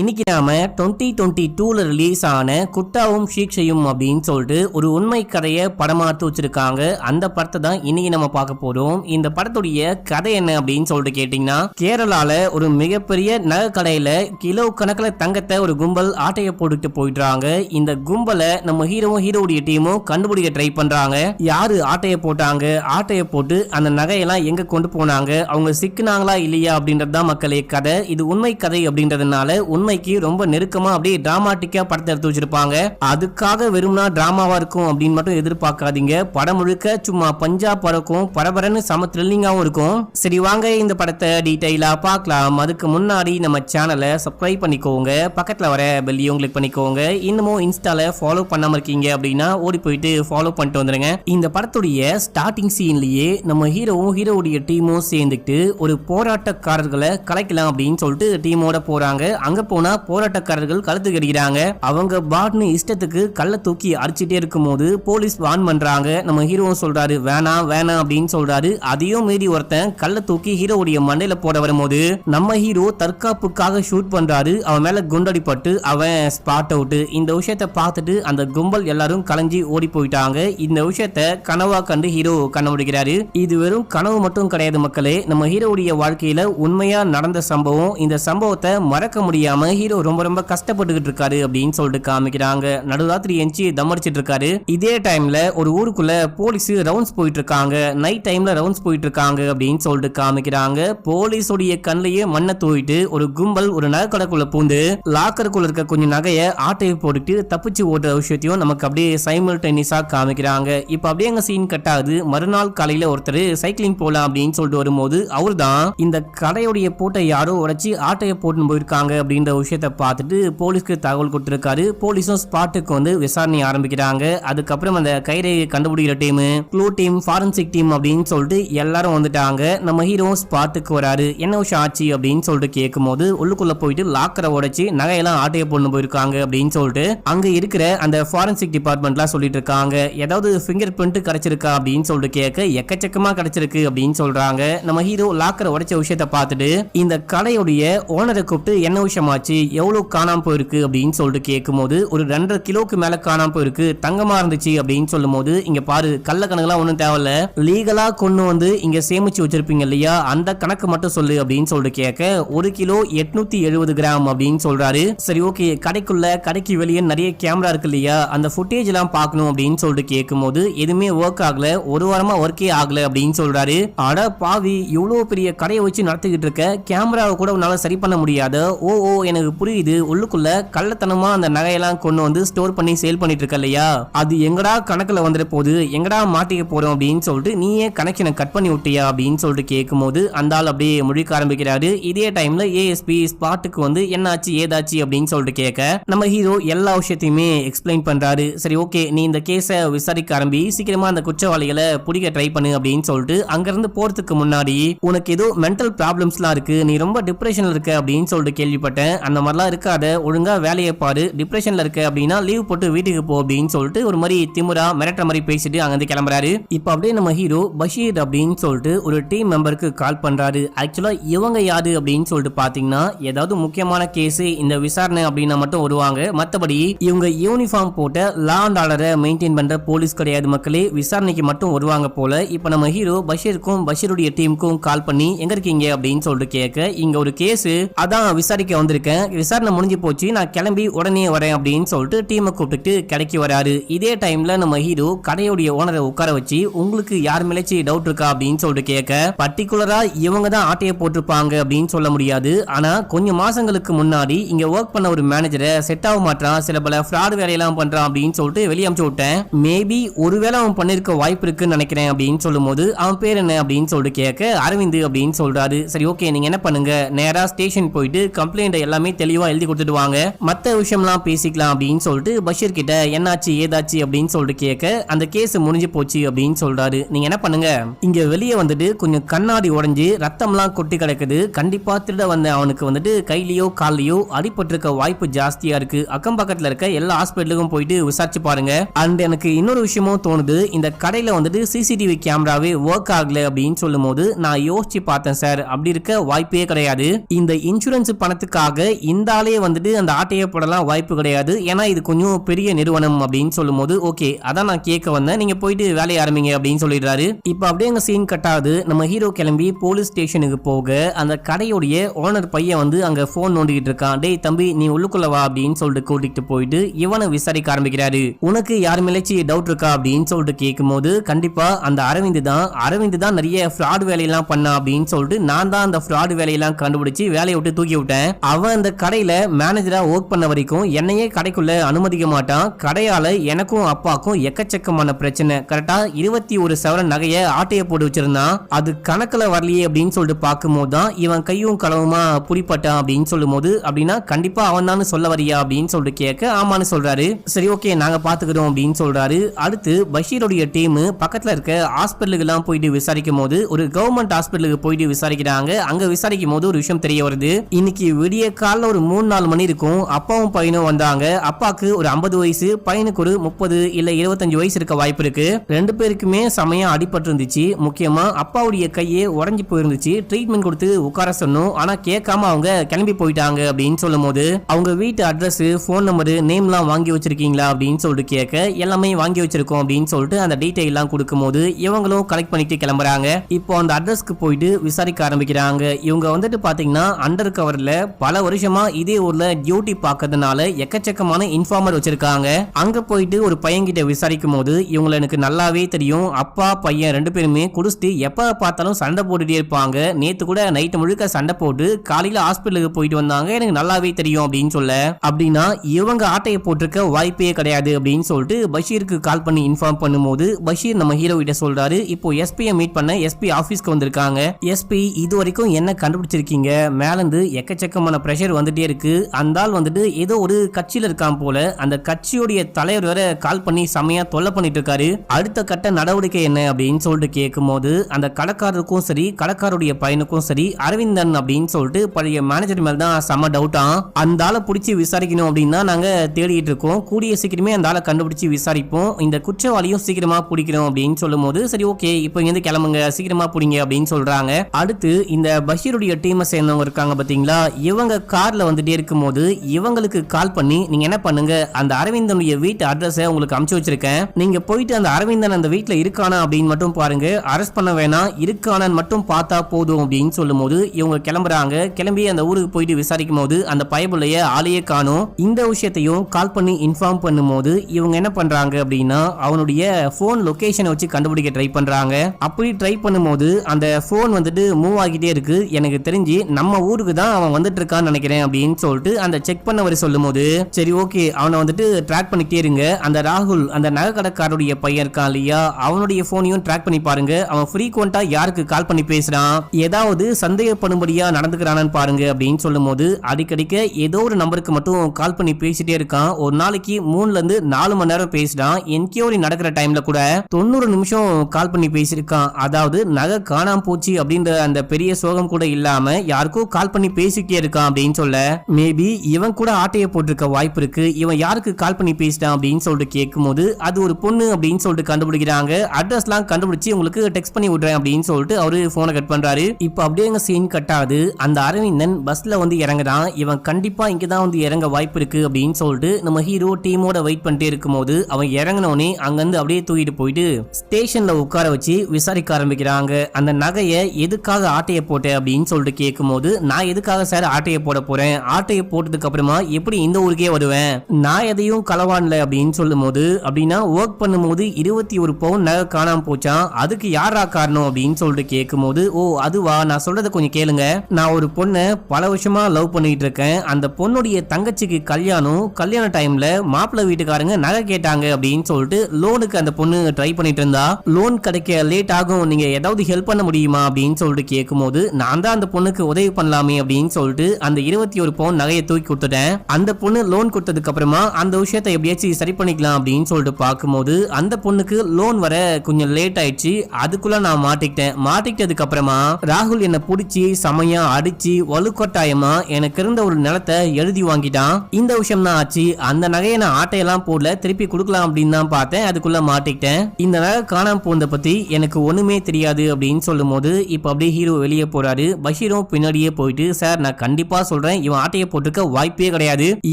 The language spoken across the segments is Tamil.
இன்னைக்கு நாம டுவெண்ட்டி டுவெண்ட்டி டூல ரிலீஸ் ஆன குட்டாவும் ஷீக்ஷையும் அப்படின்னு சொல்லிட்டு ஒரு உண்மை கதையை படமாத்து வச்சிருக்காங்க. அந்த படத்தை தான் இன்னைக்கு நம்ம பார்க்க போறோம். இந்த படத்துடைய கதை என்ன அப்படின்னு சொல்லிட்டு கேட்டீங்கன்னா கேரளால ஒரு மிகப்பெரிய நகை கடையில கிலோ கணக்கில் தங்கத்தை ஒரு கும்பல் ஆட்டைய போட்டுட்டு போயிடுறாங்க. இந்த கும்பலை நம்ம ஹீரோவும் ஹீரோவுடைய டீமும் கண்டுபிடிக்க ட்ரை பண்றாங்க. யாரு ஆட்டைய போட்டாங்க? ஆட்டைய போட்டு அந்த நகையெல்லாம் எங்க கொண்டு போனாங்க? அவங்க சிக்கினாங்களா இல்லையா அப்படின்றது தான் மக்களே கதை. இது உண்மை கதை அப்படின்றதுனால உண்மைக்கு ரொம்ப நெருக்கமா அப்படியே டிராமாட்டிக்கா படத்தை எடுத்து வச்சிருப்பாங்க. அதுக்காக வெறும்னா டிராமாவா இருக்கும் அப்படின்னு மட்டும் எதிர்பார்க்காதீங்க. படம் முழுக்க சும்மா பஞ்சா பறக்கும் பரபரன்னு சம த்ரில்லிங்காவும் இருக்கும். சரி வாங்க இந்த படத்தை டீட்டெயிலா பார்க்கலாம். அதுக்கு முன்னாடி நம்ம சேனலை சப்ஸ்கிரைப் பண்ணிக்கோங்க. பக்கத்துல வர பெல்லையும் கிளிக் பண்ணிக்கோங்க. இன்னமும் இன்ஸ்டால ஃபாலோ பண்ணாம இருக்கீங்க அப்படின்னா ஓடி போயிட்டு ஃபாலோ பண்ணிட்டு வந்துருங்க. இந்த படத்துடைய ஸ்டார்டிங் சீன்லயே நம்ம ஹீரோவும் ஹீரோவுடைய டீமும் சேர்ந்துக்கிட்டு ஒரு போராட்டக்காரர்களை கலைக்கலாம் அப்படின்னு சொல்லிட்டு டீமோட போறாங்க. அங்க போனா போராட்டக்காரர்கள் கழுத்து கடிக்கிறாங்க. அவங்க பாட்னு இஷ்டத்துக்கு கல்ல தூக்கி அடிச்சுட்டே இருக்கும் போது போலீஸ் வான் பண்றாங்க. நம்ம ஹீரோவும் சொல்றாரு வேணாம் வேணாம் அப்படின்னு சொல்றாரு. அதையும் மீறி ஒருத்தன் கல்ல தூக்கி ஹீரோவுடைய மண்டையில போட வரும்போது நம்ம ஹீரோ தற்காப்புக்காக ஷூட் பண்றாரு. அவன் மேல குண்டடிப்பட்டு அவன் ஸ்பாட் அவுட் இந்த விஷயத்த பார்த்துட்டு அந்த கும்பல் எல்லாரும் கலைஞ்சி ஓடி போயிட்டாங்க. இந்த விஷயத்த கனவா கண்டு ஹீரோ கண்டுபிடிக்கிறாரு இது வெறும் கனவு மட்டும் கிடையாது மக்களே. நம்ம ஹீரோவுடைய வாழ்க்கையில உண்மையா நடந்த சம்பவம் இந்த சம்பவத்தை மறக்க முடியாம ஹீரோ ரொம்ப ரொம்ப கஷ்டப்பட்டுக்கிட்டு இருக்காரு அப்படின்னு சொல்லிட்டு காமிக்கிறாங்க. நடுராத்திரி எஞ்சி தம்மடிச்சிட்டு இருக்காரு. இதே டைம்ல ஒரு ஊருக்குள்ள போலீஸ் ரவுண்ட்ஸ் போயிட்டு இருக்காங்க. நைட் டைம்ல ரவுண்ட்ஸ் போயிட்டு இருக்காங்க அப்படின்னு சொல்லிட்டு காமிக்கிறாங்க. போலீஸோடைய கண்ணிலேயே மண்ணை தூவிட்டு ஒரு கும்பல் ஒரு நகைக்கடைக்குள்ள பூந்து லாக்கருக்குள்ள இருக்க கொஞ்சம் நகையை ஆட்டையை போட்டுட்டு தப்பிச்சு ஓடுற விஷயத்தையும் நமக்கு அப்படியே சைமல் டென்னிஸா காமிக்கிறாங்க. இப்போ அப்படியே அங்க சீன் கட் ஆகுது. மறுநாள் காலையில ஒருத்தர் சைக்கிளிங் போலாம் அப்படின்னு சொல்லிட்டு வரும்போது அவர் தான் இந்த கடையுடைய போட்டை யாரோ உடைச்சி ஆட்டையை போட்டுன்னு போயிருக்காங்க அப்படின்னு இந்த விஷயத்தை பார்த்துட்டு போலீஸ்க்கு தகவல் கொடுத்துருக்காரு. போலீஸும் ஸ்பாட்டுக்கு வந்து விசாரணை ஆரம்பிக்கிறாங்க. அதுக்கப்புறம் அந்த கைரேகை கண்டுபிடிக்கிற team clue team forensic team அப்படின்னு சொல்லிட்டு எல்லாரும் வந்துட்டாங்க. நம்ம ஹீரோ ஸ்பாட்டுக்கு வராரு. என்ன விஷயம் ஆச்சு அப்படின்னு சொல்லிட்டு கேட்கும்போது உள்ளுக்குள்ள போயிட்டு லாக்கரை உடைச்சு நகையெல்லாம் ஆட்டையை பொண்ணு போயிருக்காங்க அப்படின்னு சொல்லிட்டு அங்க இருக்கிற அந்த ஃபாரன்சிக் டிபார்ட்மெண்ட்லாம் சொல்லிட்டு இருக்காங்க. ஏதாவது ஃபிங்கர் பிரிண்ட் கிடைச்சிருக்கா அப்படின்னு சொல்லிட்டு கேட்க எக்கச்சக்கமா கிடைச்சிருக்கு அப்படின்னு சொல்றாங்க. நம்ம ஹீரோ லாக்கரை உடைச்ச விஷயத்த பார்த்துட்டு இந்த கடையுடைய ஓனரை கூப்பிட்டு என்ன விஷயமா விஷயமாச்சு எவ்வளோ காணாம போயிருக்கு அப்படின்னு சொல்லிட்டு கேட்கும்போது ஒரு ரெண்டரை கிலோக்கு மேலே காணாம போயிருக்கு தங்கமாக இருந்துச்சு அப்படின்னு சொல்லும்போது இங்கே பாரு கள்ள கணக்கெல்லாம் ஒன்றும் தேவையில்ல. லீகலாக கொண்டு வந்து இங்கே சேமிச்சு வச்சிருப்பீங்க இல்லையா? அந்த கணக்கு மட்டும் சொல்லு அப்படின்னு சொல்லிட்டு கேட்க ஒரு கிலோ எட்நூத்தி எழுபது கிராம் அப்படின்னு சொல்றாரு. சரி ஓகே கடைக்குள்ள கடைக்கு வெளியே நிறைய கேமரா இருக்கு இல்லையா? அந்த ஃபுட்டேஜ் எல்லாம் பார்க்கணும் அப்படின்னு சொல்லிட்டு கேட்கும்போது எதுவுமே ஒர்க் ஆகல. ஒரு வாரமா ஒர்க்கே ஆகல அப்படின்னு சொல்றாரு. அட பாவி இவ்வளவு பெரிய கடையை வச்சு நடத்திக்கிட்டு இருக்க கேமராவை கூட உன்னால சரி பண்ண முடியாத ஓ ஓ எனக்கு புரியுது. உள்ளுக்குள்ள கள்ளத்தனமா அந்த நகையெல்லாம் கொண்டு வந்து ஸ்டோர் பண்ணி சேல் பண்ணிட்டு இருக்க இல்லையா? அது எங்கடா கணக்குல வந்துட போகுது எங்கடா மாட்டிக்க போறோம் அப்படின்னு சொல்லிட்டு நீயே கனெக்ஷனை கட் பண்ணி விட்டியா அப்படின்னு சொல்லிட்டு கேட்கும்போது அந்த ஆள் அப்படியே முழிக்க ஆரம்பிக்கிறாரு. இதே டைம்ல ஏஎஸ்பி ஸ்பாட்டுக்கு வந்து என்னாச்சு ஏதாச்சு அப்படின்னு சொல்லிட்டு கேட்க நம்ம ஹீரோ எல்லா விஷயத்தையுமே எக்ஸ்பிளைன் பண்றாரு. சரி ஓகே நீ இந்த கேஸை விசாரிக்க ஆரம்பி சீக்கிரமா அந்த குற்றவாளிகளை பிடிக்க ட்ரை பண்ணு அப்படின்னு சொல்லிட்டு அங்கிருந்து போறதுக்கு முன்னாடி உனக்கு ஏதோ மென்டல் ப்ராப்ளம்ஸ்லாம் இருக்கு நீ ரொம்ப டிப்ரெஷன்ல இருக்க அப்படின்னு சொல்லிட்டு கேள்விப்பட்டேன். அந்த மாதிரிலாம் இருக்காத ஒழுங்காக வேலையை பாரு டிப்ரெஷனில் இருக்க அப்படின்னா லீவ் போட்டு வீட்டுக்கு போ அப்படின்னு சொல்லிட்டு ஒரு மாதிரி திமுறா மிரட்டுற மாதிரி பேசிட்டு அங்கேருந்து கிளம்புறாரு. இப்போ அப்படியே நம்ம ஹீரோ பஷீர் அப்படின்னு சொல்லிட்டு ஒரு டீம் மெம்பருக்கு கால் பண்ணுறாரு ஆக்சுவலாக இவங்க யாரு அப்படின்னு சொல்லிட்டு பார்த்தீங்கன்னா ஏதாவது முக்கியமான கேஸ் இந்த விசாரணை அப்படின்னா மட்டும் வருவாங்க. மற்றபடி இவங்க யூனிஃபார்ம் போட்ட லா அண்ட் ஆர்டரை மெயின்டைன் பண்ணுற போலீஸ் கிடையாது மக்களே. விசாரணைக்கு மட்டும் வருவாங்க போல. இப்போ நம்ம ஹீரோ பஷீருக்கும் பஷீருடைய டீமுக்கும் கால் பண்ணி எங்க இருக்கீங்க? அப்படின்னு சொல்லிட்டு கேட்க இங்க ஒரு கேஸ் அதான் விசாரிக்க இருக்கேன். விசாரணை முடிஞ்சு போச்சு. நான் கிளம்பி உடனே வரேன் அப்படின்னு சொல்லிட்டு டீமை கூப்பிட்டு கடைக்கு வராரு. இதே டைம்ல நம்ம ஹீரோ கடையுடைய ஓனரை உட்கார வச்சு உங்களுக்கு யார் மேலேச்சு டவுட் இருக்கா? அப்படின்னு சொல்லிட்டு கேட்க பர்டிகுலரா இவங்க தான் ஆட்டையை போட்டிருப்பாங்க அப்படின்னு சொல்ல முடியாது. ஆனா கொஞ்சம் மாசங்களுக்கு முன்னாடி இங்க ஒர்க் பண்ண ஒரு மேனேஜரை செட் ஆக மாட்டான் சில பல ஃப்ராட் வேலையெல்லாம் பண்றான் அப்படின்னு சொல்லிட்டு வெளியே அமுச்சு விட்டேன். மேபி ஒருவேளை அவன் பண்ணிருக்க வாய்ப்பு இருக்குன்னு நினைக்கிறேன் அப்படின்னு சொல்லும்போது அவன் பேர் என்ன? அப்படின்னு சொல்லிட்டு கேட்க அரவிந்த் அப்படின்னு சொல்றாரு. சரி ஓகே நீங்க என்ன பண்ணுங்க? நேரா ஸ்டேஷன் போயிட்டு கம்ப்ளைண்ட் எல்லாம் எல்லாமே தெளிவா எழுதி கொடுத்துட்டு வாங்க. மத்த விஷயம்லாம் பேசிக்கலாம் அப்படின்னு சொல்லிட்டு பஷீர் கிட்ட என்னாச்சு ஏதாச்சு அப்படின்னு சொல்லிட்டு கேட்க அந்த கேஸ் முடிஞ்சு போச்சு அப்படின்னு சொல்றாரு. நீங்க என்ன பண்ணுங்க? இங்க வெளியே வந்துட்டு கொஞ்சம் கண்ணாடி உடஞ்சி ரத்தம்லாம் கொட்டி கிடக்குது. கண்டிப்பா திருட வந்த அவனுக்கு வந்துட்டு கையிலயோ கால்லையோ அடிபட்டிருக்க வாய்ப்பு ஜாஸ்தியா இருக்கு. அக்கம் பக்கத்துல இருக்க எல்லா ஹாஸ்பிட்டலுக்கும் போயிட்டு விசாரிச்சு பாருங்க. அண்ட் எனக்கு இன்னொரு விஷயமும் தோணுது. இந்த கடையில வந்துட்டு சிசிடிவி கேமராவே ஒர்க் ஆகல அப்படின்னு சொல்லும் போது நான் யோசிச்சு பார்த்தேன் சார் அப்படி இருக்க வாய்ப்பே கிடையாது. இந்த இன்சூரன்ஸ் பணத்துக்காக இந்த ஆளையே வந்துட்டு அந்த ஆட்டையை போடலாம் வாய்ப்பு கிடையாது. ஏன்னா இது கொஞ்சம் பெரிய நிறுவனம் அப்படின்னு சொல்லும்போது ஓகே அதான் நான் கேட்க வந்தேன். நீங்க போயிட்டு வேலையை ஆரம்பிங்க அப்படின்னு சொல்லிடுறாரு. இப்போ அப்படியே அங்க சீன் கட்டாது நம்ம ஹீரோ கிளம்பி போலீஸ் ஸ்டேஷனுக்கு போக அந்த கடையுடைய ஓனர் பையன் வந்து அங்க போன் நோண்டிக்கிட்டு இருக்கான். டேய் தம்பி நீ உள்ளுக்குள்ள வா அப்படின்னு சொல்லிட்டு கூட்டிகிட்டு போயிட்டு இவனை விசாரிக்க ஆரம்பிக்கிறாரு. உனக்கு யார் மேலேச்சு டவுட் இருக்கா? அப்படின்னு சொல்லிட்டு கேட்கும்போது கண்டிப்பா அந்த அரவிந்த் தான் அரவிந்த் தான் நிறைய ஃப்ராட் வேலையெல்லாம் பண்ணா அப்படின்னு சொல்லிட்டு நான் தான் அந்த ஃப்ராட் வேலையெல்லாம் கண்டுபிடிச்சு வேலையை விட்டு தூக்கி விட்டேன். அவன் அந்த கடையில் மேனேஜராக ஒர்க் பண்ண வரைக்கும் என்னையே கடைக்குள்ளே அனுமதிக்க மாட்டான். கடையால் எனக்கும் அப்பாக்கும் எக்கச்சக்கமான பிரச்சனை. கரெக்டாக இருபத்தி ஒரு சவரன் நகையை ஆட்டையை போட்டு வச்சிருந்தான். அது கணக்கில் வரலையே அப்படின்னு சொல்லிட்டு பார்க்கும்போது தான் இவன் கையும் களவுமா புடிப்பட்டான் அப்படின்னு சொல்லும்போது அப்படின்னா கண்டிப்பாக அவன் தான் சொல்ல வரியா அப்படின்னு சொல்லிட்டு கேட்க ஆமான்னு சொல்கிறாரு சரி ஓகே நாங்கள் பார்த்துக்கிறோம் அப்படின்னு சொல்கிறாரு அடுத்து பஷீருடைய டீம் பக்கத்தில் இருக்க ஹாஸ்பிட்டலுக்குலாம் போயிட்டு விசாரிக்கும் போது ஒரு கவர்மெண்ட் ஹாஸ்பிட்டலுக்கு போயிட்டு விசாரிக்கிறாங்க. அங்கே விசாரிக்கும் போது ஒரு விஷயம் தெரிய வருது. இன்னைக்கு விடிய காலைல ஒரு மூணு நாலு மணி இருக்கும். அப்பாவும் பையனும் வந்தாங்க. அப்பாவுக்கு ஒரு ஐம்பது வயசு பையனுக்கு ஒரு முப்பது இல்ல இருபத்தஞ்சு வயசு இருக்க வாய்ப்பு இருக்கு. ரெண்டு பேருக்குமே செமையா அடிபட்டு இருந்துச்சு முக்கியமா அப்பாவுடைய கையே உடஞ்சி போயிருந்துச்சு. ட்ரீட்மெண்ட் கொடுத்து உட்கார சொன்னோம். ஆனா கேட்காம அவங்க கிளம்பி போயிட்டாங்க அப்படின்னு சொல்லும் போது அவங்க வீட்டு அட்ரஸ் ஃபோன் நம்பரு நேம்லாம் வாங்கி வச்சிருக்கீங்களா அப்படின்னு சொல்லிட்டு கேட்க எல்லாமே வாங்கி வச்சிருக்கோம் அப்படின்னு சொல்லிட்டு அந்த டீட்டெயில் எல்லாம் கொடுக்கும்போது இவங்களும் கலெக்ட் பண்ணிட்டு கிளம்புறாங்க. இப்போ அந்த அட்ரஸ்க்கு போயிட்டு விசாரிக்க ஆரம்பிக்கிறாங்க. இவங்க வந்துட்டு பாத்தீங்கன்னா அண்டர் கவர்ல பல வருஷமா இதே ஊர்ல டியூட்டி பார்க்கறதுனால எக்கச்சக்கமான இன்ஃபார்மர் வச்சிருக்காங்க. அங்க போயிட்டு ஒரு பையன்கிட்ட விசாரிக்கும் போது இவங்களை எனக்கு நல்லாவே தெரியும். அப்பா பையன் ரெண்டு பேருமே குடிச்சிட்டு எப்ப பார்த்தாலும் சண்டை போட்டுட்டே இருப்பாங்க. நேத்து கூட நைட்டு முழுக்க சண்டை போட்டு காலையில ஹாஸ்பிட்டலுக்கு போயிட்டு வந்தாங்க. எனக்கு நல்லாவே தெரியும் அப்படின்னு சொல்ல. அப்படின்னா இவங்க ஆட்டையை போட்டிருக்க வாய்ப்பே கிடையாது அப்படின்னு சொல்லிட்டு பஷீருக்கு கால் பண்ணி இன்ஃபார்ம் பண்ணும்போது பஷீர் நம்ம ஹீரோ கிட்ட சொல்றாரு. இப்போ எஸ்பியை மீட் பண்ண எஸ்பி ஆபீஸ்க்கு வந்திருக்காங்க. எஸ்பி இது வரைக்கும் என்ன கண்டுபிடிச்சிருக்கீங்க? மேலேருந்து எக்கச்சக்கமான பிரச்சனை வந்துட்டே இருக்கு. அந்த ஆள் வந்துட்டு ஏதோ ஒரு கட்சியில இருக்கான் போல. அந்த கட்சியுடைய தலைவர் வேற கால் பண்ணி செமையா தொல்லை பண்ணிட்டு இருக்காரு. அடுத்த கட்ட நடவடிக்கை என்ன அப்படின்னு சொல்லிட்டு கேட்கும்போது அந்த கடைக்காரருக்கும் சரி கடைக்காரருடைய பையனுக்கும் சரி அரவிந்தன் அப்படின்னு சொல்லிட்டு பழைய மேனேஜர் மேல தான் செம டவுட்டா அந்த ஆளை பிடிச்சி விசாரிக்கணும் அப்படின்னா நாங்க தேடிட்டு இருக்கோம். கூடிய சீக்கிரமே அந்த ஆளை கண்டுபிடிச்சு விசாரிப்போம். இந்த குற்றவாளியும் சீக்கிரமா பிடிக்கணும் அப்படின்னு சொல்லும்போது சரி ஓகே இப்போ இங்க கிளம்புங்க சீக்கிரமா பிடிங்க அப்படின்னு சொல்றாங்க. அடுத்து இந்த பஷீருடைய டீமை சேர்ந்தவங்க இருக்காங்க பாத்தீங்களா? இவங்க காரில் வந்துட்டே இருக்கும்போது இவங்களுக்கு கால் பண்ணி நீங்கள் என்ன பண்ணுங்க? அந்த அரவிந்தனுடைய வீட்டு அட்ரஸை உங்களுக்கு அமுச்சு வச்சிருக்கேன். நீங்கள் போயிட்டு அந்த அரவிந்தன் அந்த வீட்டில் இருக்கானா அப்படின்னு மட்டும் பாருங்க. அரெஸ்ட் பண்ண வேணாம். இருக்கானான்னு மட்டும் பார்த்தா போதும் அப்படின்னு சொல்லும்போது இவங்க கிளம்புறாங்க. கிளம்பி அந்த ஊருக்கு போயிட்டு விசாரிக்கும் போது அந்த பயபுள்ளைய ஆளையே காணும். இந்த விஷயத்தையும் கால் பண்ணி இன்ஃபார்ம் பண்ணும்போது இவங்க என்ன பண்றாங்க அப்படின்னா அவனுடைய ஃபோன் லொகேஷனை வச்சு கண்டுபிடிக்க ட்ரை பண்றாங்க. அப்படி ட்ரை பண்ணும்போது அந்த ஃபோன் வந்துட்டு மூவ் ஆகிட்டே இருக்கு. எனக்கு தெரிஞ்சு நம்ம ஊருக்கு தான் அவன் வந்துட்டு இருக்கான்னு நினைக்கிறேன் அப்படின்னு சொல்லிட்டு அந்த செக் பண்ணவர் சொல்லும்போது சரி ஓகே அவனை வந்துட்டு ட்ராக் பண்ணிட்டே இருங்க. அந்த ராகுல் அந்த நகை கடைக்காரருடைய பையன் இருக்கான் இல்லையா அவனுடைய போனையும் ட்ராக் பண்ணி பாருங்க. அவன் ஃப்ரீக்வெண்டா யாருக்கு கால் பண்ணி பேசுறான் ஏதாவது சந்தேகப்படும்படியா நடந்துக்கிறானு பாருங்க அப்படின்னு சொல்லும் போது அடிக்கடிக்க ஏதோ ஒரு நம்பருக்கு மட்டும் கால் பண்ணி பேசிட்டே இருக்கான். ஒரு நாளைக்கு மூணுல இருந்து நாலு மணி நேரம் பேசுறான். என்கேவரி நடக்கிற டைம்ல கூட தொண்ணூறு நிமிஷம் கால் பண்ணி பேசியிருக்கான். அதாவது நகை காணாம போச்சு அப்படின்ற அந்த பெரிய சோகம் கூட இல்லாம யாருக்கும் கால் பண்ணி பேசிக்கிட்டே இருக்கான் அப்படின்னு சொல்ல மேபி இவன் கூட ஆட்டையை போட்டிருக்க வாய்ப்பு இருக்கு. இவன் யாருக்கு கால் பண்ணி பேசிட்டான் அப்படின்னு சொல்லிட்டு கேட்கும்போது அது ஒரு பொண்ணு அப்படின்னு சொல்லிட்டு கண்டுபிடிக்கிறாங்க. அட்ரஸ்லாம் கண்டுபிடிச்சு உங்களுக்கு டெக்ஸ்ட் பண்ணி விடுறேன் அப்படின்னு சொல்லிட்டு அவரு போனை கட் பண்றாரு. இப்போ அப்படியே எங்க சீன் கட்டாது அந்த அரவிந்தன் பஸ்ல வந்து இறங்குறான். இவன் கண்டிப்பா இங்க தான் வந்து இறங்க வாய்ப்பு இருக்கு அப்படின்னு சொல்லிட்டு நம்ம ஹீரோ டீமோட வெயிட் பண்ணிட்டே இருக்கும்போது அவன் இறங்கினோடனே அங்கிருந்து அப்படியே தூக்கிட்டு போயிட்டு ஸ்டேஷன்ல உட்கார வச்சு விசாரிக்க ஆரம்பிக்கிறாங்க. அந்த நகையை எதுக்காக ஆட்டையை போட்டேன் அப்படின்னு சொல்லிட்டு கேட்கும்போது நான் எதுக்காக சார் ஆட்டையை போட போறேன் ஆட்டையை போட்டதுக்கு அப்புறமா எப்படி இந்த ஊருக்கே வருவேன்? நான் எதையும் களவான்ல அப்படின்னு சொல்லும் போது அப்படின்னா ஒர்க் பண்ணும்போது இருபத்தி ஒரு பவுன் நகை காணாம போச்சான் அதுக்கு யாரா காரணம் அப்படின்னு சொல்லிட்டு கேட்கும்போது ஓ அதுவா? நான் சொல்றதை கொஞ்சம் கேளுங்க. நான் ஒரு பொண்ணை பல வருஷமா லவ் பண்ணிட்டு இருக்கேன். அந்த பொண்ணுடைய தங்கச்சிக்கு கல்யாணம் கல்யாண டைம்ல மாப்பிள்ளை வீட்டுக்காரங்க நகை கேட்டாங்க அப்படின்னு சொல்லிட்டு லோனுக்கு அந்த பொண்ணு ட்ரை பண்ணிட்டு இருந்தா. லோன் கிடைக்க லேட் ஆகும். நீங்க ஏதாவது ஹெல்ப் பண்ண முடியுமா? அப்படின்னு சொல்லிட்டு கேட்கும் போது நான் தான் அந்த பொண்ணுக்கு உதவி பண்ணலாமே அப்படின்னு சொல்லிட்டு அந்த இருபத்தி ஒரு பவுன் நகையை தூக்கி கொடுத்துட்டேன். அந்த பொண்ணு லோன் கொடுத்ததுக்கு அப்புறமா அந்த விஷயத்தை எப்படியாச்சும் சரி பண்ணிக்கலாம் அப்படின்னு சொல்லிட்டு பார்க்கும்போது அந்த பொண்ணுக்கு லோன் வர கொஞ்சம் லேட் ஆயிடுச்சு. அதுக்குள்ள நான் மாட்டிக்கிட்டேன். மாட்டிக்கிட்டதுக்கு அப்புறமா ராகுல் என்னை பிடிச்சி செமையா அடிச்சு வலுக்கட்டாயமா எனக்கு இருந்த ஒரு நிலத்தை எழுதி வாங்கிட்டான். இந்த விஷயம் தான் ஆச்சு. அந்த நகையை நான் ஆட்டையெல்லாம் போடல திருப்பி கொடுக்கலாம் அப்படின்னு தான் பார்த்தேன். அதுக்குள்ள மாட்டிக்கிட்டேன். இந்த நகை காணாம போனதை பத்தி எனக்கு ஒண்ணுமே தெரியாது அப்படின்னு சொல்லும் போது இப்போ அப்படியே ஹீரோ வெளியே போறாரு. பஷீரும் பின்னாடியே போயிட்டு சார் நான் கண்டிப்பா சொல்றேன். இவன் ஆட்டையை போட்டுக்க வாய்ப்பே கிடையாது.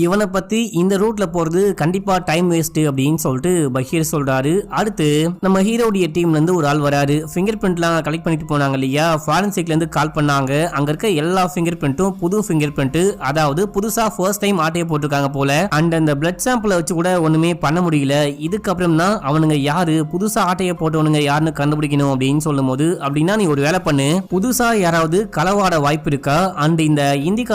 இவனை பத்தி இந்த ரூட்ல போறது கண்டிப்பா டைம் வேஸ்ட் அப்படின்னு சொல்லிட்டு பஹீர் சொல்றாரு. அடுத்து நம்ம ஹீரோடைய டீம்ல இருந்து ஒரு ஆள் வராரு. ஃபிங்கர் பிரிண்ட்லாம் கலெக்ட் பண்ணிட்டு போனாங்க இல்லையா? ஃபாரன்சிக்ல இருந்து கால் பண்ணாங்க. அங்க இருக்க எல்லா ஃபிங்கர் பிரிண்ட்டும் புது ஃபிங்கர் பிரிண்ட் அதாவது புதுசா ஃபர்ஸ்ட் டைம் ஆட்டையை போட்டிருக்காங்க போல. அண்ட் அந்த பிளட் சாம்பிளை வச்சு கூட ஒண்ணுமே பண்ண முடியல. இதுக்கப்புறம் தான் அவனுங்க யாரு? புதுசா ஆட்டையை போட்டவனுங்க யாருன்னு கண்டுபிடிக்கணும் அப்படின்னு சொல்லும் போது அப்படின்னா நீ ஒரு வேலை பண்ணு. புதுசா யாராவது களவாட வாய்ப்பு இருக்கா? அண்ட் இந்த